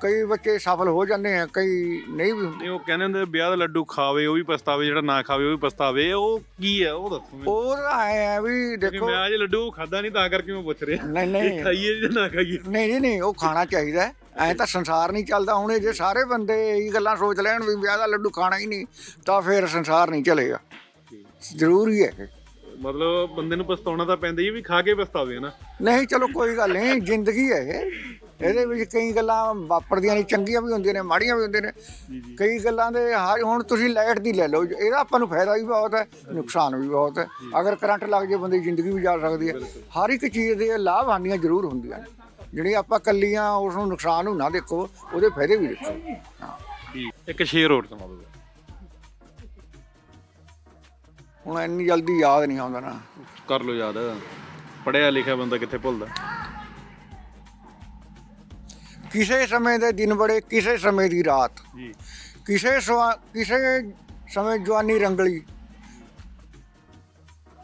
Speaker 8: ਕਈ ਬੱਚੇ ਸਫਲ ਹੋ ਜਾਂਦੇ ਆ ਕਈ ਨਹੀਂ ਵੀ ਹੁੰਦੇ।
Speaker 1: ਨਹੀਂ ਉਹ ਕਹਿੰਦੇ ਹੁੰਦੇ ਵਿਆਹ ਦਾ ਲੱਡੂ ਖਾਵੇ ਉਹ ਵੀ ਪਛਤਾਵੇ ਜਿਹੜਾ ਨਾ ਖਾਵੇ ਉਹ ਵੀ ਪਛਤਾਵੇ ਉਹ ਕੀ ਹੈ ਉਹ ਦੱਸੋ ਮੈਨੂੰ।
Speaker 8: ਉਹ ਤਾਂ ਐ ਆ ਵੀ
Speaker 1: ਕਿਉਂਕਿ
Speaker 8: ਦੇਖੋ
Speaker 1: ਮੈਂ ਅਜੇ ਲੱਡੂ ਖਾਦਾ ਨਹੀਂ ਤਾਂ ਕਰਕੇ ਮੈਂ ਪੁੱਛ ਰਿਹਾ।
Speaker 8: ਨਹੀਂ
Speaker 1: ਇਹ
Speaker 8: ਨਹੀਂ
Speaker 1: ਖਾਈਏ ਜਾਂ ਨਾ ਖਾਈਏ?
Speaker 8: ਨਹੀਂ ਨਹੀਂ ਨਹੀਂ ਉਹ ਖਾਣਾ ਚਾਹੀਦਾ ਐ ਤਾਂ ਸੰਸਾਰ ਨਹੀਂ ਚੱਲਦਾ। ਹੁਣ ਇਹ ਜੇ ਸਾਰੇ ਬੰਦੇ ਇਹੀ ਗੱਲਾਂ ਸੋਚ ਲੈਣ ਵੀ ਵਿਆਹ ਦਾ ਲੱਡੂ ਖਾਣਾ ਹੀ ਨਹੀਂ ਤਾਂ ਫਿਰ ਸੰਸਾਰ ਨਹੀਂ ਚੱਲੇਗਾ। ਜ਼ਰੂਰੀ ਹੈ।
Speaker 1: ਮਤਲਬ ਬੰਦੇ ਨੂੰ ਪਛਤਾਉਣਾ ਤਾਂ ਪੈਂਦਾ ਹੀ ਹੈ ਵੀ ਖਾ ਕੇ ਪਛਤਾਵੇ ਨਾ
Speaker 8: ਨਹੀਂ ਚਲੋ ਕੋਈ ਗੱਲ ਨਹੀਂ ਜ਼ਿੰਦਗੀ ਹੈ ਇਹ। ਇਹਦੇ ਵਿੱਚ ਕਈ ਗੱਲਾਂ ਵਾਪਰਦੀਆਂ ਨੇ ਚੰਗੀਆਂ ਵੀ ਹੁੰਦੀਆਂ ਨੇ ਮਾੜੀਆਂ ਵੀ ਹੁੰਦੀਆਂ ਨੇ। ਕਈ ਗੱਲਾਂ ਦੇ ਹਰ ਹੁਣ ਤੁਸੀਂ ਲਾਈਟ ਦੀ ਲੈ ਲਓ ਇਹਦਾ ਆਪਾਂ ਨੂੰ ਫਾਇਦਾ ਵੀ ਬਹੁਤ ਹੈ ਨੁਕਸਾਨ ਵੀ ਬਹੁਤ ਹੈ। ਅਗਰ ਕਰੰਟ ਲੱਗ ਜੇ ਬੰਦੇ ਦੀ ਜ਼ਿੰਦਗੀ ਵੀ ਜਾ ਸਕਦੀ ਹੈ। ਹਰ ਇੱਕ ਚੀਜ਼ ਦੇ ਲਾਭ ਹਾਨੀਆਂ ਜ਼ਰੂਰ ਹੁੰਦੀਆਂ ਨੇ। ਜਿਹੜੀ ਆਪਾਂ ਕੱਲੀਆਂ ਉਸ ਨੂੰ ਨੁਕਸਾਨ ਨੂੰ ਨਾ ਦੇਖੋ ਉਹਦੇ ਫਾਇਦੇ ਵੀ ਦੇਖੋ।
Speaker 1: ਇੱਕ ਸ਼ੇਰ ਹੋਰ ਸੁਣਾ ਦਿਓ
Speaker 8: ਹੁਣ ਇੰਨੀ ਜਲਦੀ ਯਾਦ ਨਹੀਂ ਆਉਂਦਾ ਨਾ।
Speaker 1: ਕਰ ਲਓ ਯਾਦ। ਪੜਿਆ ਲਿਖਿਆ ਬੰਦਾ ਕਿੱਥੇ ਭੁੱਲਦਾ?
Speaker 8: ਕਿਸੇ ਸਮੇਂ ਦੇ ਦਿਨ ਬੜੇ ਕਿਸੇ ਸਮੇਂ ਦੀ ਰਾਤ।
Speaker 1: ਜੀ।
Speaker 8: ਕਿਸੇ ਸਵਾ- ਕਿਸੇ ਸਮੇਂ ਜਵਾਨੀ ਰੰਗਲੀ।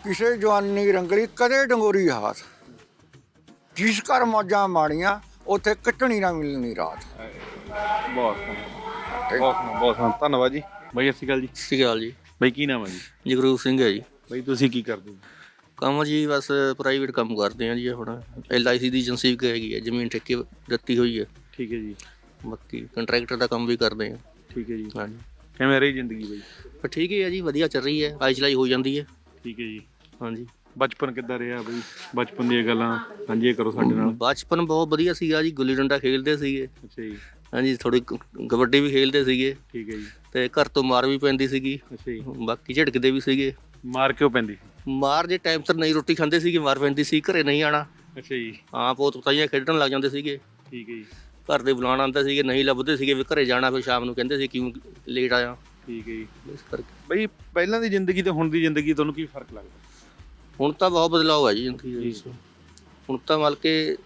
Speaker 8: ਕਿਸੇ ਜਵਾਨੀ ਰੰਗਲੀ ਕਦੇ ਡੰਗੋਰੀ ਹਾਥ। ਜਿਸ ਘਰ ਮੌਜਾਂ ਮਾਣੀਆਂ ਉੱਥੇ ਕੱਟਣੀ ਨਾ ਮਿਲਣੀ ਰਾਤ।
Speaker 1: ਬਹੁਤ ਬਹੁਤ ਬਹੁਤ ਧੰਨਵਾਦ ਜੀ। ਬਾਈ ਸਤਿ ਸ਼੍ਰੀ ਅਕਾਲ ਜੀ।
Speaker 9: ਸਤਿ ਸ਼੍ਰੀ ਅਕਾਲ ਜੀ।
Speaker 1: ਬਾਈ ਕੀ ਨਾਮ ਹੈ ਜੀ?
Speaker 9: ਜਗਰੂਪ ਸਿੰਘ ਹੈ ਜੀ।
Speaker 1: ਬਾਈ ਤੁਸੀਂ ਕੀ ਕਰਦੇ ਹੋ?
Speaker 9: ਕੰਮ ਜੀ ਬਸ ਪ੍ਰਾਈਵੇਟ ਕੰਮ ਕਰਦੇ ਆ ਜੀ ਹੁਣ। ਐਲਆਈਸੀ ਦੀ ਏਜੰਸੀ ਵੀ ਹੈਗੀ ਹੈ ਜ਼ਮੀਨ ਠੇਕੇ ਦਿੱਤੀ ਹੋਈ ਹੈ।
Speaker 1: ਠੀਕ ਹੈ ਜੀ।
Speaker 9: ਬਾਕੀ ਕੰਟਰੈਕਟਰ ਦਾ ਕੰਮ ਵੀ ਕਰਦੇ ਆ
Speaker 1: ਠੀਕ ਹੈ ਜੀ।
Speaker 9: ਹਾਂਜੀ।
Speaker 1: ਕਿਵੇਂ ਰਹੀ ਜ਼ਿੰਦਗੀ ਬਾਈ?
Speaker 9: ਪਰ ਠੀਕ ਹੀ ਹੈ ਜੀ ਵਧੀਆ ਚੱਲ ਰਹੀ ਹੈ ਆਈ ਚਲਾਈ ਹੋ ਜਾਂਦੀ ਹੈ।
Speaker 1: ਠੀਕ ਹੈ ਜੀ।
Speaker 9: ਹਾਂਜੀ।
Speaker 1: ਬਚਪਨ ਕਿੱਦਾਂ ਰਿਹਾ ਬਈ? ਬਚਪਨ ਦੀਆਂ ਗੱਲਾਂ ਸਾਂਝੀਆਂ ਕਰੋ ਸਾਡੇ ਨਾਲ।
Speaker 9: ਬਚਪਨ ਬਹੁਤ ਵਧੀਆ ਸੀਗਾ ਜੀ ਗੁੱਲੀ ਡੰਡਾ ਖੇਡਦੇ ਸੀਗੇ।
Speaker 1: ਅੱਛਾ ਜੀ।
Speaker 9: ਹਾਂਜੀ ਥੋੜੀ ਕਬੱਡੀ ਵੀ ਖੇਡਦੇ ਸੀਗੇ।
Speaker 1: ਠੀਕ ਹੈ ਜੀ।
Speaker 9: ਤੇ ਘਰ ਤੋਂ ਮਾਰ ਵੀ ਪੈਂਦੀ ਸੀਗੀ।
Speaker 1: ਅੱਛਾ ਜੀ।
Speaker 9: ਬਾਕੀ ਝਟਕਦੇ ਵੀ ਸੀਗੇ।
Speaker 1: ਮਾਰ ਕਿਉਂ ਪੈਂਦੀ?
Speaker 9: ਮਾਰ ਜੇ ਟਾਈਮ ਤੇ ਨਹੀਂ ਰੋਟੀ ਖਾਂਦੇ ਸੀਗੇ ਮਾਰ ਪੈਂਦੀ ਸੀ ਘਰੇ ਨਹੀਂ ਆਣਾ।
Speaker 1: ਅੱਛਾ ਜੀ।
Speaker 9: ਹਾਂ ਪੋਤ ਪਤਾਈਆਂ ਖੇਡਣ ਲੱਗ ਜਾਂਦੇ ਸੀਗੇ।
Speaker 1: ਠੀਕ ਹੈ ਜੀ।
Speaker 9: ਘਰ ਦੇ ਬੁਲਾਉਣ ਆਉਂਦੇ ਸੀਗੇ ਨਹੀਂ ਲੱਭਦੇ ਸੀਗੇ ਵੀ ਘਰੇ ਜਾਣਾ ਫਿਰ ਸ਼ਾਮ ਨੂੰ ਕਹਿੰਦੇ ਸੀ ਕਿਉਂ ਲੇਟ ਆਇਆ।
Speaker 1: ਠੀਕ ਹੈ ਜੀ।
Speaker 9: ਇਸ ਕਰਕੇ।
Speaker 1: ਬਈ ਪਹਿਲਾਂ ਦੀ ਜ਼ਿੰਦਗੀ ਤੇ ਹੁਣ ਦੀ ਜ਼ਿੰਦਗੀ ਤੁਹਾਨੂੰ ਕੀ ਫ਼ਰਕ ਲੱਗਦਾ?
Speaker 9: ਹੁਣ ਤਾਂ ਬਹੁਤ ਬਦਲਾਅ ਹੈ ਜੀ ਜ਼ਿੰਦਗੀ ਦੇ। ਹੁਣ ਤਾਂ ਮਤਲਬ ਕਿ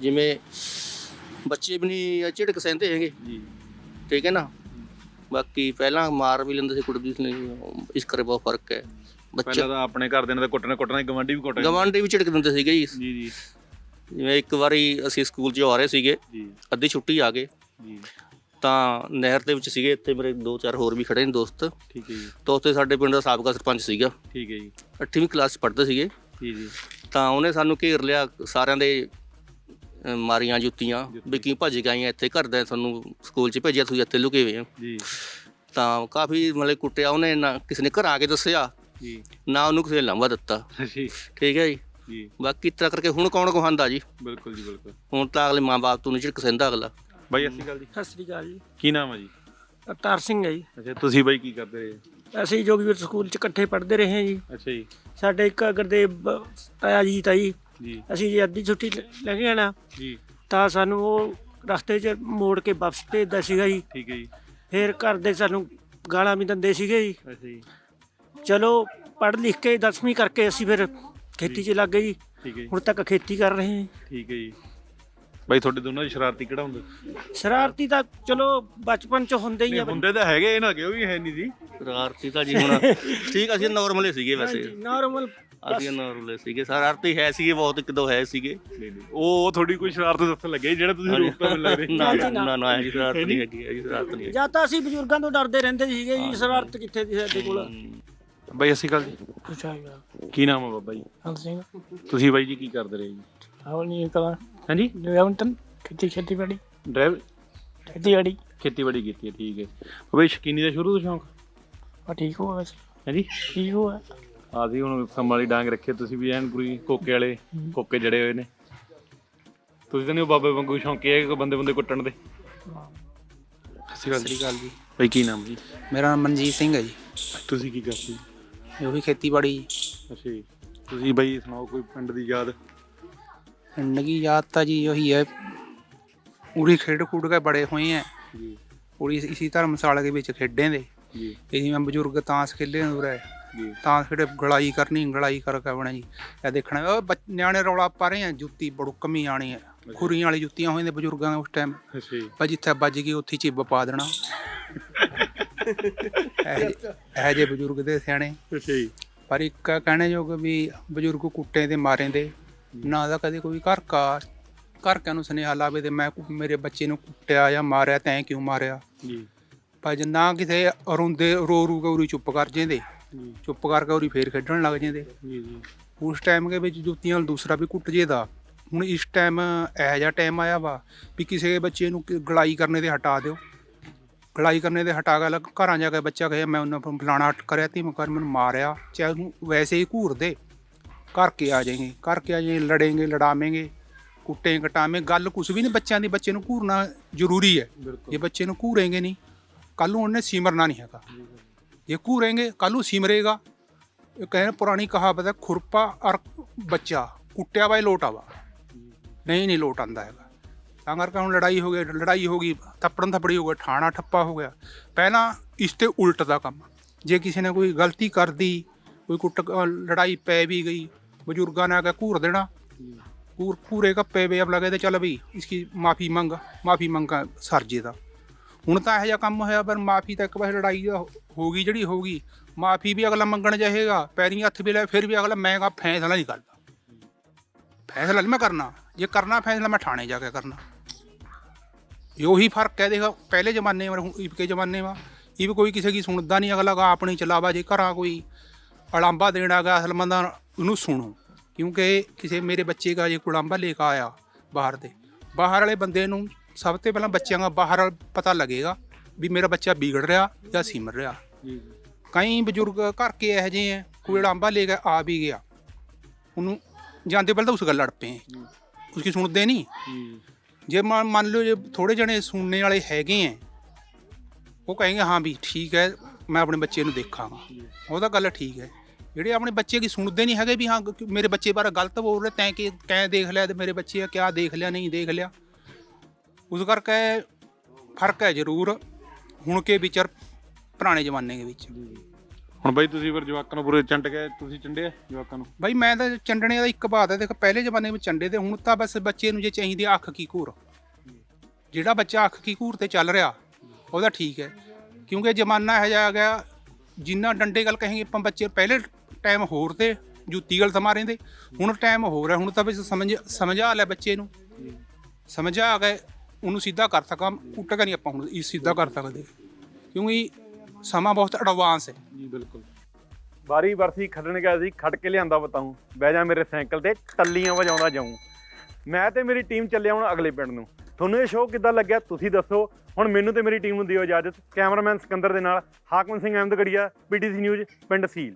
Speaker 9: ਜਿਵੇਂ ਬੱਚੇ ਵੀ ਨਹੀਂ ਝਿੜਕ ਸਹਿੰਦੇ ਹੈਗੇ।
Speaker 1: ਜੀ।
Speaker 9: ਠੀਕ ਹੈ ਨਾ? ਬਾਕੀ ਪਹਿਲਾਂ ਮਾਰ ਵੀ ਲੈਂਦੇ ਸੀ ਸੀ ਨਹੀਂ ਇਸ ਕਰੇ ਬਹੁਤ ਫ਼ਰਕ ਹੈ। ਬੱਚੇ
Speaker 1: ਪਹਿਲਾਂ ਤਾਂ ਆਪਣੇ ਘਰ ਦੇ ਨੇ ਤਾਂ ਕੁੱਟਣਾ ਕੁੱਟਣਾ ਗਵਾਂਢੀ ਵੀ ਕੁੱਟਣਾ
Speaker 9: ਗਵਾਂਢੀ ਵੀ ਝਿੜਕ ਦਿੰਦੇ ਸੀਗੇ ਜੀ।
Speaker 1: ਜੀ ਜੀ।
Speaker 9: ਜਿਵੇਂ ਇੱਕ ਵਾਰੀ ਅਸੀਂ ਸਕੂਲ 'ਚ ਆ ਰਹੇ ਸੀਗੇ
Speaker 1: ਜੀ।
Speaker 9: ਅੱਧੀ ਛੁੱਟੀ ਆ ਗਏ
Speaker 1: ਜੀ।
Speaker 9: ਤਾਂ ਨਹਿਰ ਦੇ ਵਿੱਚ ਸੀਗੇ ਇੱਥੇ ਮੇਰੇ ਦੋ ਚਾਰ ਹੋਰ ਵੀ ਖੜੇ ਨੇ ਦੋਸਤ।
Speaker 1: ਠੀਕ ਹੈ ਜੀ।
Speaker 9: ਤਾਂ ਉੱਥੇ ਸਾਡੇ ਪਿੰਡ ਦਾ ਸਾਬਕਾ ਸਰਪੰਚ ਸੀਗਾ।
Speaker 1: ਠੀਕ ਹੈ ਜੀ।
Speaker 9: 8ਵੀਂ ਕਲਾਸ 'ਚ ਪੜ੍ਹਦੇ ਸੀਗੇ।
Speaker 1: ਜੀ ਜੀ।
Speaker 9: ਤਾਂ ਉਹਨੇ ਸਾਨੂੰ ਘੇਰ ਲਿਆ ਸਾਰਿਆਂ ਦੇ ਅਹ, ਮਾਰੀਆਂ ਜੁੱਤੀਆਂ ਵੀ ਕੀ ਭੱਜ ਗਈਆਂ ਇੱਥੇ? ਘਰ ਦੇ ਤੁਹਾਨੂੰ ਸਕੂਲ 'ਚ ਭੇਜਿਆ ਤੁਸੀਂ ਇੱਥੇ ਲੁਕੇ ਹੋਏ ਆ
Speaker 1: ਜੀ।
Speaker 9: ਤਾਂ ਕਾਫੀ ਮਤਲਬ ਕੁੱਟਿਆ ਉਹਨੇ ਨਾ ਕਿਸੇ ਨੇ ਘਰ ਆ ਕੇ ਦੱਸਿਆ
Speaker 1: ਜੀ।
Speaker 9: ਨਾ ਉਹਨੂੰ ਕਿਸੇ ਨੇ ਲਾਂਭਾ ਦਿੱਤਾ।
Speaker 1: ਜੀ।
Speaker 9: ਠੀਕ ਹੈ ਜੀ।
Speaker 1: ਜੀ।
Speaker 9: ਬਾਕੀ ਇਸ ਤਰ੍ਹਾਂ ਕਰਕੇ ਹੁਣ ਕੌਣ ਕਹਾਂਦਾ ਜੀ?
Speaker 1: ਬਿਲਕੁਲ ਜੀ ਬਿਲਕੁਲ।
Speaker 9: ਹੁਣ ਤਾਂ ਅਗਲੇ ਮਾਂ-ਬਾਪ ਤੋਂ ਨਹੀਂ ਝਿੜਕ ਸਹਿੰਦਾ ਅਗਲਾ।
Speaker 1: ਬਾਈ ਸ਼੍ਰੀ ਅਕਾਲ ਜੀ।
Speaker 10: ਸਤਿ ਸ੍ਰੀ ਅਕਾਲ ਜੀ।
Speaker 1: ਕੀ ਨਾਮ ਹੈ ਜੀ?
Speaker 10: ਅਵਤਾਰ ਸਿੰਘ ਹੈ ਜੀ।
Speaker 1: ਅੱਛਾ ਤੁਸੀਂ ਬਾਈ ਕੀ ਕਰਦੇ ਰਹੇ?
Speaker 10: ਅਸੀਂ ਜੋਗੀਵੀਰ ਸਕੂਲ 'ਚ ਇਕੱਠੇ ਪੜ੍ਹਦੇ ਰਹੇ ਹਾਂ ਜੀ।
Speaker 1: ਅੱਛਾ ਜੀ।
Speaker 10: ਸਾਡੇ ਇੱਕ ਗੁਰਦੇਵ ਤਾਇਆ ਜੀ ਤਾਈ
Speaker 1: ਜੀ।
Speaker 10: ਅਸੀਂ ਜੇ ਅੱਧੀ ਛੁੱਟੀ ਲ- ਕੇ ਆਣਾ
Speaker 1: ਜੀ।
Speaker 10: ਤਾਂ ਸਾਨੂੰ ਉਹ ਰਸਤੇ 'ਚ ਮੋੜ ਕੇ ਵਾਪਸ ਭੇਜਦਾ ਸੀਗਾ ਜੀ।
Speaker 1: ਠੀਕ ਹੈ ਜੀ।
Speaker 10: ਫਿਰ ਘਰ ਦੇ ਸਾਨੂੰ ਗਾਲਾਂ ਵੀ ਦਿੰਦੇ ਸੀਗੇ ਜੀ।
Speaker 1: ਅੱਛਾ ਜੀ।
Speaker 10: ਚਲੋ ਪੜ੍ਹ ਲਿਖ ਕੇ 10ਵੀਂ ਕਰਕੇ ਅਸੀਂ ਫਿਰ ਖੇਤੀ 'ਚ ਲੱਗ ਗਏ ਜੀ।
Speaker 1: ਠੀਕ ਹੈ ਜੀ।
Speaker 10: ਹੁਣ ਤੱਕ ਖੇਤੀ ਕਰ ਰਹੇ ਹਾਂ
Speaker 1: ਠੀਕ ਹੈ ਜੀ। ਬਾਈ ਤੁਹਾਡੇ ਦੋਨਾਂ ਦੀ ਸ਼ਰਾਰਤੀ ਕਿਹੜਾ ਹੁੰਦਾ?
Speaker 10: ਸ਼ਰਾਰਤੀ ਤਾਂ ਚਲੋ ਬਚਪਨ 'ਚ ਹੁੰਦੇ ਹੀ ਆ
Speaker 1: ਹੁੰਦੇ ਤਾਂ ਹੈਗੇ ਇਹ ਨਾ ਕਿ ਉਹ ਵੀ ਹੈ ਨਹੀਂ ਜੀ।
Speaker 9: ਸ਼ਰਾਰਤੀ ਤਾਂ ਜੀ ਹੁਣ ਠੀਕ ਅਸੀਂ ਨਾਰਮਲ ਸੀਗੇ ਵੈਸੇ।
Speaker 10: ਨਾਰਮਲ
Speaker 9: ਅਸੀਂ ਨਾਰਮਲ ਸੀਗੇ। ਸ਼ਰਾਰਤੀ ਹੈ ਸੀਗੇ ਬਹੁਤ ਇੱਕ ਦੋ ਹੈ ਸੀਗੇ।
Speaker 1: ਉਹ ਤੁਹਾਡੀ ਕੋਈ ਸ਼ਰਾਰਤ ਦੱਸਣ ਲੱਗੇ ਜਿਹੜਾ ਤੁਸੀਂ ਰੂਪ ਤੋਂ ਲੱਗ ਰਹੇ
Speaker 9: ਨਾ ਨਾ ਨਾ। ਨਾ ਇਹ ਸ਼ਰਾਰਤ ਨਹੀਂ ਹੈਗੀ ਇਹ ਸ਼ਰਾਰਤ ਨਹੀਂ
Speaker 10: ਜਾਂ ਤਾਂ ਅਸੀਂ ਬਜ਼ੁਰਗਾਂ ਤੋਂ ਡਰਦੇ ਰਹਿੰਦੇ ਸੀਗੇ ਜੀ ਸ਼ਰਾਰਤ ਕਿੱਥੇ ਦੀ ਸਾਡੇ ਕੋਲ?
Speaker 1: ਬਾਈ ਅਸੀਂ ਕੱਲ ਜੀ। ਕੀ ਨਾਮ ਹੈ ਬਾਬਾ ਜੀ?
Speaker 7: ਹਮ ਸਿੰਘ।
Speaker 1: ਤੁਸੀਂ ਬਾਈ ਜੀ ਕੀ ਕਰਦੇ ਰਹੇ ਜੀ?
Speaker 7: ਆਵਲ ਨਹੀਂ ਕਲਾ
Speaker 1: ਹਾਂਜੀ?
Speaker 7: ਨਿਰਵੰਤਨ ਖੇਤੀ ਖੇਤੀਬਾੜੀ।
Speaker 1: ਡਰਾਈਵ?
Speaker 7: ਖੇਤੀਬਾੜੀ।
Speaker 1: ਖੇਤੀਬਾੜੀ ਕੀਤੀ ਹੈ ਠੀਕ ਹੈ। ਜੀ ਸ਼ਕੀਨੀ ਦਾ ਸ਼ੁਰੂ ਤੋਂ ਸ਼ੌਂਕ?
Speaker 7: ਆ ਠੀਕ ਹੋ ਵੈਸੇ
Speaker 1: ਹਾਂਜੀ?
Speaker 7: ਠੀਕ ਹੋ
Speaker 1: ਆ ਸੀ ਹੁਣ ਸੰਮ ਵਾਲੀ ਡਾਂਗ ਰੱਖੀ ਹੈ, ਤੁਸੀਂ ਵੀ ਐਨ ਪੂਰੀ ਕੋਕੇ ਵਾਲੇ ਕੋਕੇ ਜੜੇ ਹੋਏ ਨੇ। ਤੁਸੀਂ ਤਾਂ ਨਹੀਂ ਉਹ ਬਾਬੇ ਵਾਂਗੂ ਸ਼ੌਂਕੀ ਹੈ ਕਿ ਬੰਦੇ ਬੰਦੇ ਕੁੱਟਣ ਦੇ। ਸਤਿ
Speaker 4: ਸ੍ਰੀ ਅਕਾਲ ਜੀ।
Speaker 1: ਬਾਈ ਕੀ ਨਾਮ ਜੀ?
Speaker 4: ਮੇਰਾ ਨਾਮ ਮਨਜੀਤ ਸਿੰਘ ਹੈ ਜੀ।
Speaker 1: ਤੁਸੀਂ ਕੀ ਕਰਦੇ
Speaker 4: ਇਹ ਵੀ ਖੇਤੀਬਾੜੀ।
Speaker 1: ਅੱਛਾ ਜੀ। ਤੁਸੀਂ ਬਾਈ ਸੁਣਾਓ ਕੋਈ ਪਿੰਡ ਦੀ ਯਾਦ?
Speaker 4: ਪਿੰਡ ਦੀ ਯਾਦ ਤਾਂ ਜੀ ਉਹੀ ਹੈ ਪੂਰੀ ਖੇਡ ਖੂਡ ਕੇ ਬੜੇ ਹੋਏ हैं
Speaker 1: जी
Speaker 4: पूरी इसी धर्मशाला के ਵਿੱਚ ਖੇਡੇ ਦੇ
Speaker 1: जी
Speaker 4: ਇਹੀ ਮੈਂ ਬਜ਼ੁਰਗ ਤਾਂਸ ਖੇਲੇ ਹੁੰਦੇ ਰਹੇ
Speaker 1: जी
Speaker 4: ਤਾਂਸ ਖੇਡੇ ਗਲਾਈ ਕਰਨੀ ਗਲਾਈ ਕਰ ਕੇ ਬਣਾ ਜੀ ਇਹ ਦੇਖਣਾ ਉਹ ਬੱਚ- ਨਿਆਣੇ ਰੌਲਾ ਪਾ ਰਹੇ ਆ ਜੁੱਤੀ ਬੜੂ ਕਮੀ ਆਣੀ ਹੈ ਖੁਰੀਆਂ ਵਾਲੀ ਜੁੱਤੀਆਂ ਹੋਈਆਂ ਨੇ ਬਜ਼ੁਰਗਾਂ ਦੇ ਉਸ ਟਾਈਮ
Speaker 1: ਅੱਛਾ ਜੀ
Speaker 4: ਪਰ ਜਿੱਥੇ ਵੱਜ ਗਈ ਉੱਥੇ ਚਿੱਬ ਪਾ ਦੇਣਾ ਇਹ ਇਹ ਜੇ ਬਜ਼ੁਰਗ ਦੇ ਸਿਆਣੇ
Speaker 1: ਅੱਛਾ ਜੀ
Speaker 4: ਪਰ ਇੱਕ ਕਹਿਣੇ ਯੋਗ ਵੀ ਬਜ਼ੁਰਗ ਕੁੱਟੇ ਤੇ ਮਾਰੇ ਦੇ ਨਾ ਦਾ ਕਦੇ ਕੋਈ ਘਰ ਕਾ ਘਰ ਕਿਆਂ ਨੂੰ ਸੁਨੇਹਾ ਲਾਵੇ ਤੇ ਮੈਂ ਮੇਰੇ ਬੱਚੇ ਨੂੰ ਕੁੱਟਿਆ ਜਾਂ ਮਾਰਿਆ ਤੈਂ ਕਿਉਂ ਮਾਰਿਆ?
Speaker 1: ਜੀ।
Speaker 4: ਜੇ ਨਾ ਕਿਤੇ ਰੋਂਦੇ ਰੋ ਰੂ ਕੇ ਉਰੀ ਚੁੱਪ ਕਰ ਜਾਂਦੇ
Speaker 1: ਜੀ।
Speaker 4: ਚੁੱਪ ਕਰਕੇ ਉਰੀ ਫੇਰ ਖੇਡਣ ਲੱਗ ਜਾਂਦੇ।
Speaker 1: ਜੀ ਜੀ।
Speaker 4: ਉਸ ਟਾਈਮ ਦੇ ਵਿੱਚ ਜੁੱਤੀਆਂ ਨਾਲ ਦੂਸਰਾ ਵੀ ਕੁੱਟ ਜੇਦਾ ਹੁਣ ਇਸ ਟਾਈਮ ਇਹੋ ਜਿਹਾ ਟਾਈਮ ਆਇਆ ਵਾ ਵੀ ਕਿਸੇ ਬੱਚੇ ਨੂੰ ਗਲਾਈ ਕਰਨੇ ਤੇ ਹਟਾ ਦਿਓ। ਗਲਾਈ ਕਰਨੇ ਤੇ ਹਟਾ ਕੇ ਘਰਾਂ ਜਾ ਕੇ ਬੱਚਾ ਕਹੇ ਮੈਂ ਉਹਨਾਂ ਨੂੰ ਫਲਾਣਾ ਕਰਿਆ ਤੀ ਕਰ ਮੈਨੂੰ ਮਾਰਿਆ। ਚਾਹੇ ਉਹਨੂੰ ਵੈਸੇ ਹੀ ਘੂਰ ਦੇ ਕਰਕੇ ਆ ਜਾਏਗੇ ਕਰਕੇ ਆ ਜਾਏ ਲੜेंगे ਲੜਾਵੇਂਗੇ ਕੁੱਟੇ ਕਟਾਵੇਂ ਗੱਲ ਕੁਝ ਵੀ ਨਹੀਂ ਬੱਚਿਆਂ ਦੀ ਬੱਚੇ ਨੂੰ ਘੂਰਨਾ ਜ਼ਰੂਰੀ ਹੈ। ਜੇ ਬੱਚੇ ਨੂੰ ਘੂਰੇਂਗੇ ਨਹੀਂ ਕੱਲ ਨੂੰ ਉਹਨੇ ਸਿਮਰਨਾ ਨਹੀਂ ਹੈਗਾ। ਜੇ ਘੂਰੇਂਗੇ ਕੱਲ ਨੂੰ ਸਿਮਰੇਗਾ ਇਹ ਕਹਿੰਦੇ ਪੁਰਾਣੀ ਕਹਾਵਤ ਹੈ ਖੁਰਪਾ ਅਰ ਬੱਚਾ ਕੁੱਟਿਆ ਵਾ ਲੋਟ ਆਵਾ। ਨਹੀਂ ਨਹੀਂ ਲੋਟ ਆਂਦਾ ਹੈਗਾ। ਤਾਂ ਕਰਕੇ ਹੁਣ ਲੜਾਈ ਹੋ ਗਈ ਲੜਾਈ ਹੋ ਗਈ ਥੱਪੜਨ ਥੱਪੜੀ ਹੋ ਗਿਆ ਠਾਣਾ ਠੱਪਾ ਹੋ ਗਿਆ। ਪਹਿਲਾਂ ਇਸ ਤੇ ਉਲਟ ਦਾ ਕੰਮ। ਜੇ ਕਿਸੇ ਨੇ ਕੋਈ ਗਲਤੀ ਕਰਦੀ ਕੋਈ ਕੁੱਟ ਲੜਾਈ ਪੈ ਵੀ ਗਈ ਬਜ਼ੁਰਗਾਂ ਨੇ ਆ ਕੇ ਘੂਰ ਦੇਣਾ। ਘੂਰ ਘੂਰੇ ਕੱਪੇ ਵੇ ਅਬ ਲਗੇ ਤੇ ਚੱਲ ਵੀ ਇਸकी ਮਾਫੀ ਮੰਗ, ਮਾਫੀ ਮੰਗਾ ਸਰਜੇ ਦਾ। ਹੁਣ ਤਾਂ ਇਹੋ ਜਿਹਾ ਕੰਮ ਹੋਇਆ, ਪਰ ਮਾਫੀ ਤਾਂ ਇੱਕ ਵਾਰ ਲੜਾਈ ਦਾ ਹੋ- ਗਈ, ਜਿਹੜੀ ਹੋ ਗਈ। ਮਾਫੀ ਵੀ ਅਗਲਾ ਮੰਗਣ ਜਾਏਗਾ, ਪੈਰੀਂ ਹੱਥ ਵੀ ਲੈ, ਫਿਰ ਵੀ ਅਗਲਾ ਮੈਂ ਕਹਾ ਫੈਸਲਾ ਨਹੀਂ ਕਰਦਾ। ਫੈਸਲਾ ਨਹੀਂ ਮੈਂ ਕਰਨਾ। ਜੇ ਕਰਨਾ ਫੈਸਲਾ, ਮੈਂ ਥਾਣੇ ਜਾ ਕੇ ਕਰਨਾ। ਇਹ ਉਹੀ ਫ਼ਰਕ ਹੈ, ਦੇਖੋ, ਪਹਿਲੇ ਜ਼ਮਾਨੇ ਵਿੱਚ ਹੁਣ ਇਬ ਜ਼ਮਾਨੇ ਵਿੱਚ ਇਹ ਵੀ ਕੋਈ ਕਿਸੇ ਕੀ ਸੁਣਦਾ ਨਹੀਂ, ਅਗਲਾ ਗਾ ਆਪਣੀ ਚਲਾਵਾ ਜੇ ਘਰਾਂ ਕੋਈ। ਅਲਾਂਬਾ ਦੇਣਾ गा ਹਲਮੰਦਾ ਉਹਨੂੰ ਸੁਣੋ। ਕਿਉਂਕਿ ਕਿਸੇ ਮੇਰੇ ਬੱਚੇ ਦਾ ਜੇ ਕੁਲਾਂਬਾ ਲੈ ਕੇ ਆਇਆ ਬਾਹਰ ਦੇ ਬਾਹਰ ਵਾਲੇ ਬੰਦੇ ਨੂੰ ਸਭ ਤੋਂ ਪਹਿਲਾਂ ਬੱਚਿਆਂ ਦਾ ਬਾਹਰ ਪਤਾ ਲੱਗੇਗਾ ਵੀ ਮੇਰਾ ਬੱਚਾ ਵਿਗੜ ਰਿਹਾ ਜਾਂ ਸਿਮਰ ਰਿਹਾ। ਕਈ ਬਜ਼ੁਰਗ ਘਰ ਕੇ ਇਹੋ ਜਿਹੇ ਹੈ ਕੋਈ ਲਾਂਬਾ ਲੈ ਕੇ ਆ ਵੀ ਗਿਆ ਉਹਨੂੰ ਜਾਂਦੇ ਪਹਿਲਾਂ ਉਸ ਗੱਲ ਲੜ ਪਏ। ਉਸਕੀ ਸੁਣਦੇ ਨਹੀਂ?
Speaker 1: ਜੇ।
Speaker 4: ਮੰਨ ਲਓ ਜੇ ਥੋੜੇ ਜਣੇ ਸੁਣਨੇ ਵਾਲੇ ਹੈਗੇ ਐ ਉਹ ਕਹਿੰਗੇ ਹਾਂ ਵੀ ਠੀਕ ਹੈ ਮੈਂ ਆਪਣੇ ਬੱਚੇ ਨੂੰ ਦੇਖਾਂਗਾ। ਉਹਦਾ ਗੱਲ ਠੀਕ ਹੈ ਜਿਹੜੇ ਆਪਣੇ ਬੱਚੇ ਕੀ ਸੁਣਦੇ ਨਹੀਂ ਹੈਗੇ ਵੀ ਹਾਂ ਕਿ ਮੇਰੇ ਬੱਚੇ ਬਾਰੇ ਗਲਤ ਬੋਲ ਰਹੇ ਤੈਂ ਕਿ ਕੈਂ ਦੇਖ ਲਿਆ ਤੇ ਮੇਰੇ ਬੱਚੇ ਆ ਕਿਆ ਦੇਖ ਲਿਆ ਨਹੀਂ ਦੇਖ ਲਿਆ। ਉਸ ਕਰਕੇ ਫ਼ਰਕ ਹੈ ਜ਼ਰੂਰ ਹੁਣ ਕੇ ਵਿਚਾਰ ਪੁਰਾਣੇ ਜ਼ਮਾਨੇ ਦੇ ਵਿੱਚ।
Speaker 1: ਹੁਣ ਬਾਈ ਤੁਸੀਂ ਫਿਰ ਜਵਾਕਾਂ ਨੂੰ ਪੂਰੇ ਚੰਡ ਕੇ ਤੁਸੀਂ ਚੰਡੇ ਜਵਾਕਾਂ ਨੂੰ?
Speaker 4: ਬਈ ਮੈਂ ਤਾਂ ਚੰਡਣੇ ਦਾ ਇੱਕ ਬਾਤ ਹੈ ਦੇਖ ਪਹਿਲੇ ਜ਼ਮਾਨੇ ਵਿੱਚ ਚੰਡੇ ਤੇ ਹੁਣ ਤਾਂ ਬਸ ਬੱਚੇ ਨੂੰ ਜੇ ਚਾਹੀਦੀ ਅੱਖ ਕੀ ਘੂਰ। ਜਿਹੜਾ ਬੱਚਾ ਅੱਖ ਕੀ ਘੂਰ ਤੇ ਚੱਲ ਰਿਹਾ ਉਹਦਾ ਠੀਕ ਹੈ। ਕਿਉਂਕਿ ਜ਼ਮਾਨਾ ਇਹੋ ਆ ਗਿਆ ਜਿੰਨਾ ਡੰਡੇ ਗੱਲ ਕहेंगे ਆਪਾਂ ਬੱਚੇ ਪਹਿਲੇ ਟਾਈਮ ਹੋਰ ਤੇ ਜੁੱਤੀ ਗੱਲ ਮਾਰੇ ਦੇ ਹੁਣ ਟਾਈਮ ਹੋਰ ਹੈ, ਹੁਣ ਤਾਂ ਬਸ ਸਮਝ, ਸਮਝਾ ਲੈ ਬੱਚੇ ਨੂੰ। ਸਮਝਾ ਕੇ ਉਹਨੂੰ ਸਿੱਧਾ ਕਰ ਸਕਾਂ ਕੁੱਟ ਕੇ ਨਹੀਂ ਆਪਾਂ ਹੁਣ ਇਹ ਸਿੱਧਾ ਕਰ ਸਕਦੇ। ਕਿਉਂਕਿ ਸਮਾਂ ਬਹੁਤ ਐਡਵਾਂਸ ਹੈ।
Speaker 1: ਜੀ, ਬਿਲਕੁਲ। ਬਾਰੀ ਬਰਸੀ ਖੱਡਣ ਗਿਆ ਸੀ, ਖੱਡ ਕੇ ਲਿਆਂਦਾ ਬਤਾਉ ਬਹਿ ਜਾ ਮੇਰੇ ਸਾਈਕਲ ਤੇ, ਟੱਲੀਆਂ ਵਜਾਉਂਦਾ ਜਾਉਂ ਮੈਂ ਤੇ ਮੇਰੀ ਟੀਮ ਚੱਲਿਆ ਹੁਣ ਅਗਲੇ ਪਿੰਡ ਨੂੰ। ਤੁਹਾਨੂੰ ਇਹ ਸ਼ੋਅ ਕਿੱਦਾਂ ਲੱਗਿਆ? ਤੁਸੀਂ ਦੱਸੋ। ਹੁਣ ਮੈਨੂੰ ਤੇ ਮੇਰੀ ਟੀਮ ਨੂੰ ਦਿਓ ਇਜਾਜ਼ਤ। ਕੈਮਰਾਮੈਨ ਸਿਕੰਦਰ ਦੇ ਨਾਲ, ਹਾਕਮ ਸਿੰਘ ਅਹਿਮਦਗੜੀਆ, ਪੀਟੀਸੀ ਨਿਊਜ਼, ਪਿੰਡ ਸੀਲ।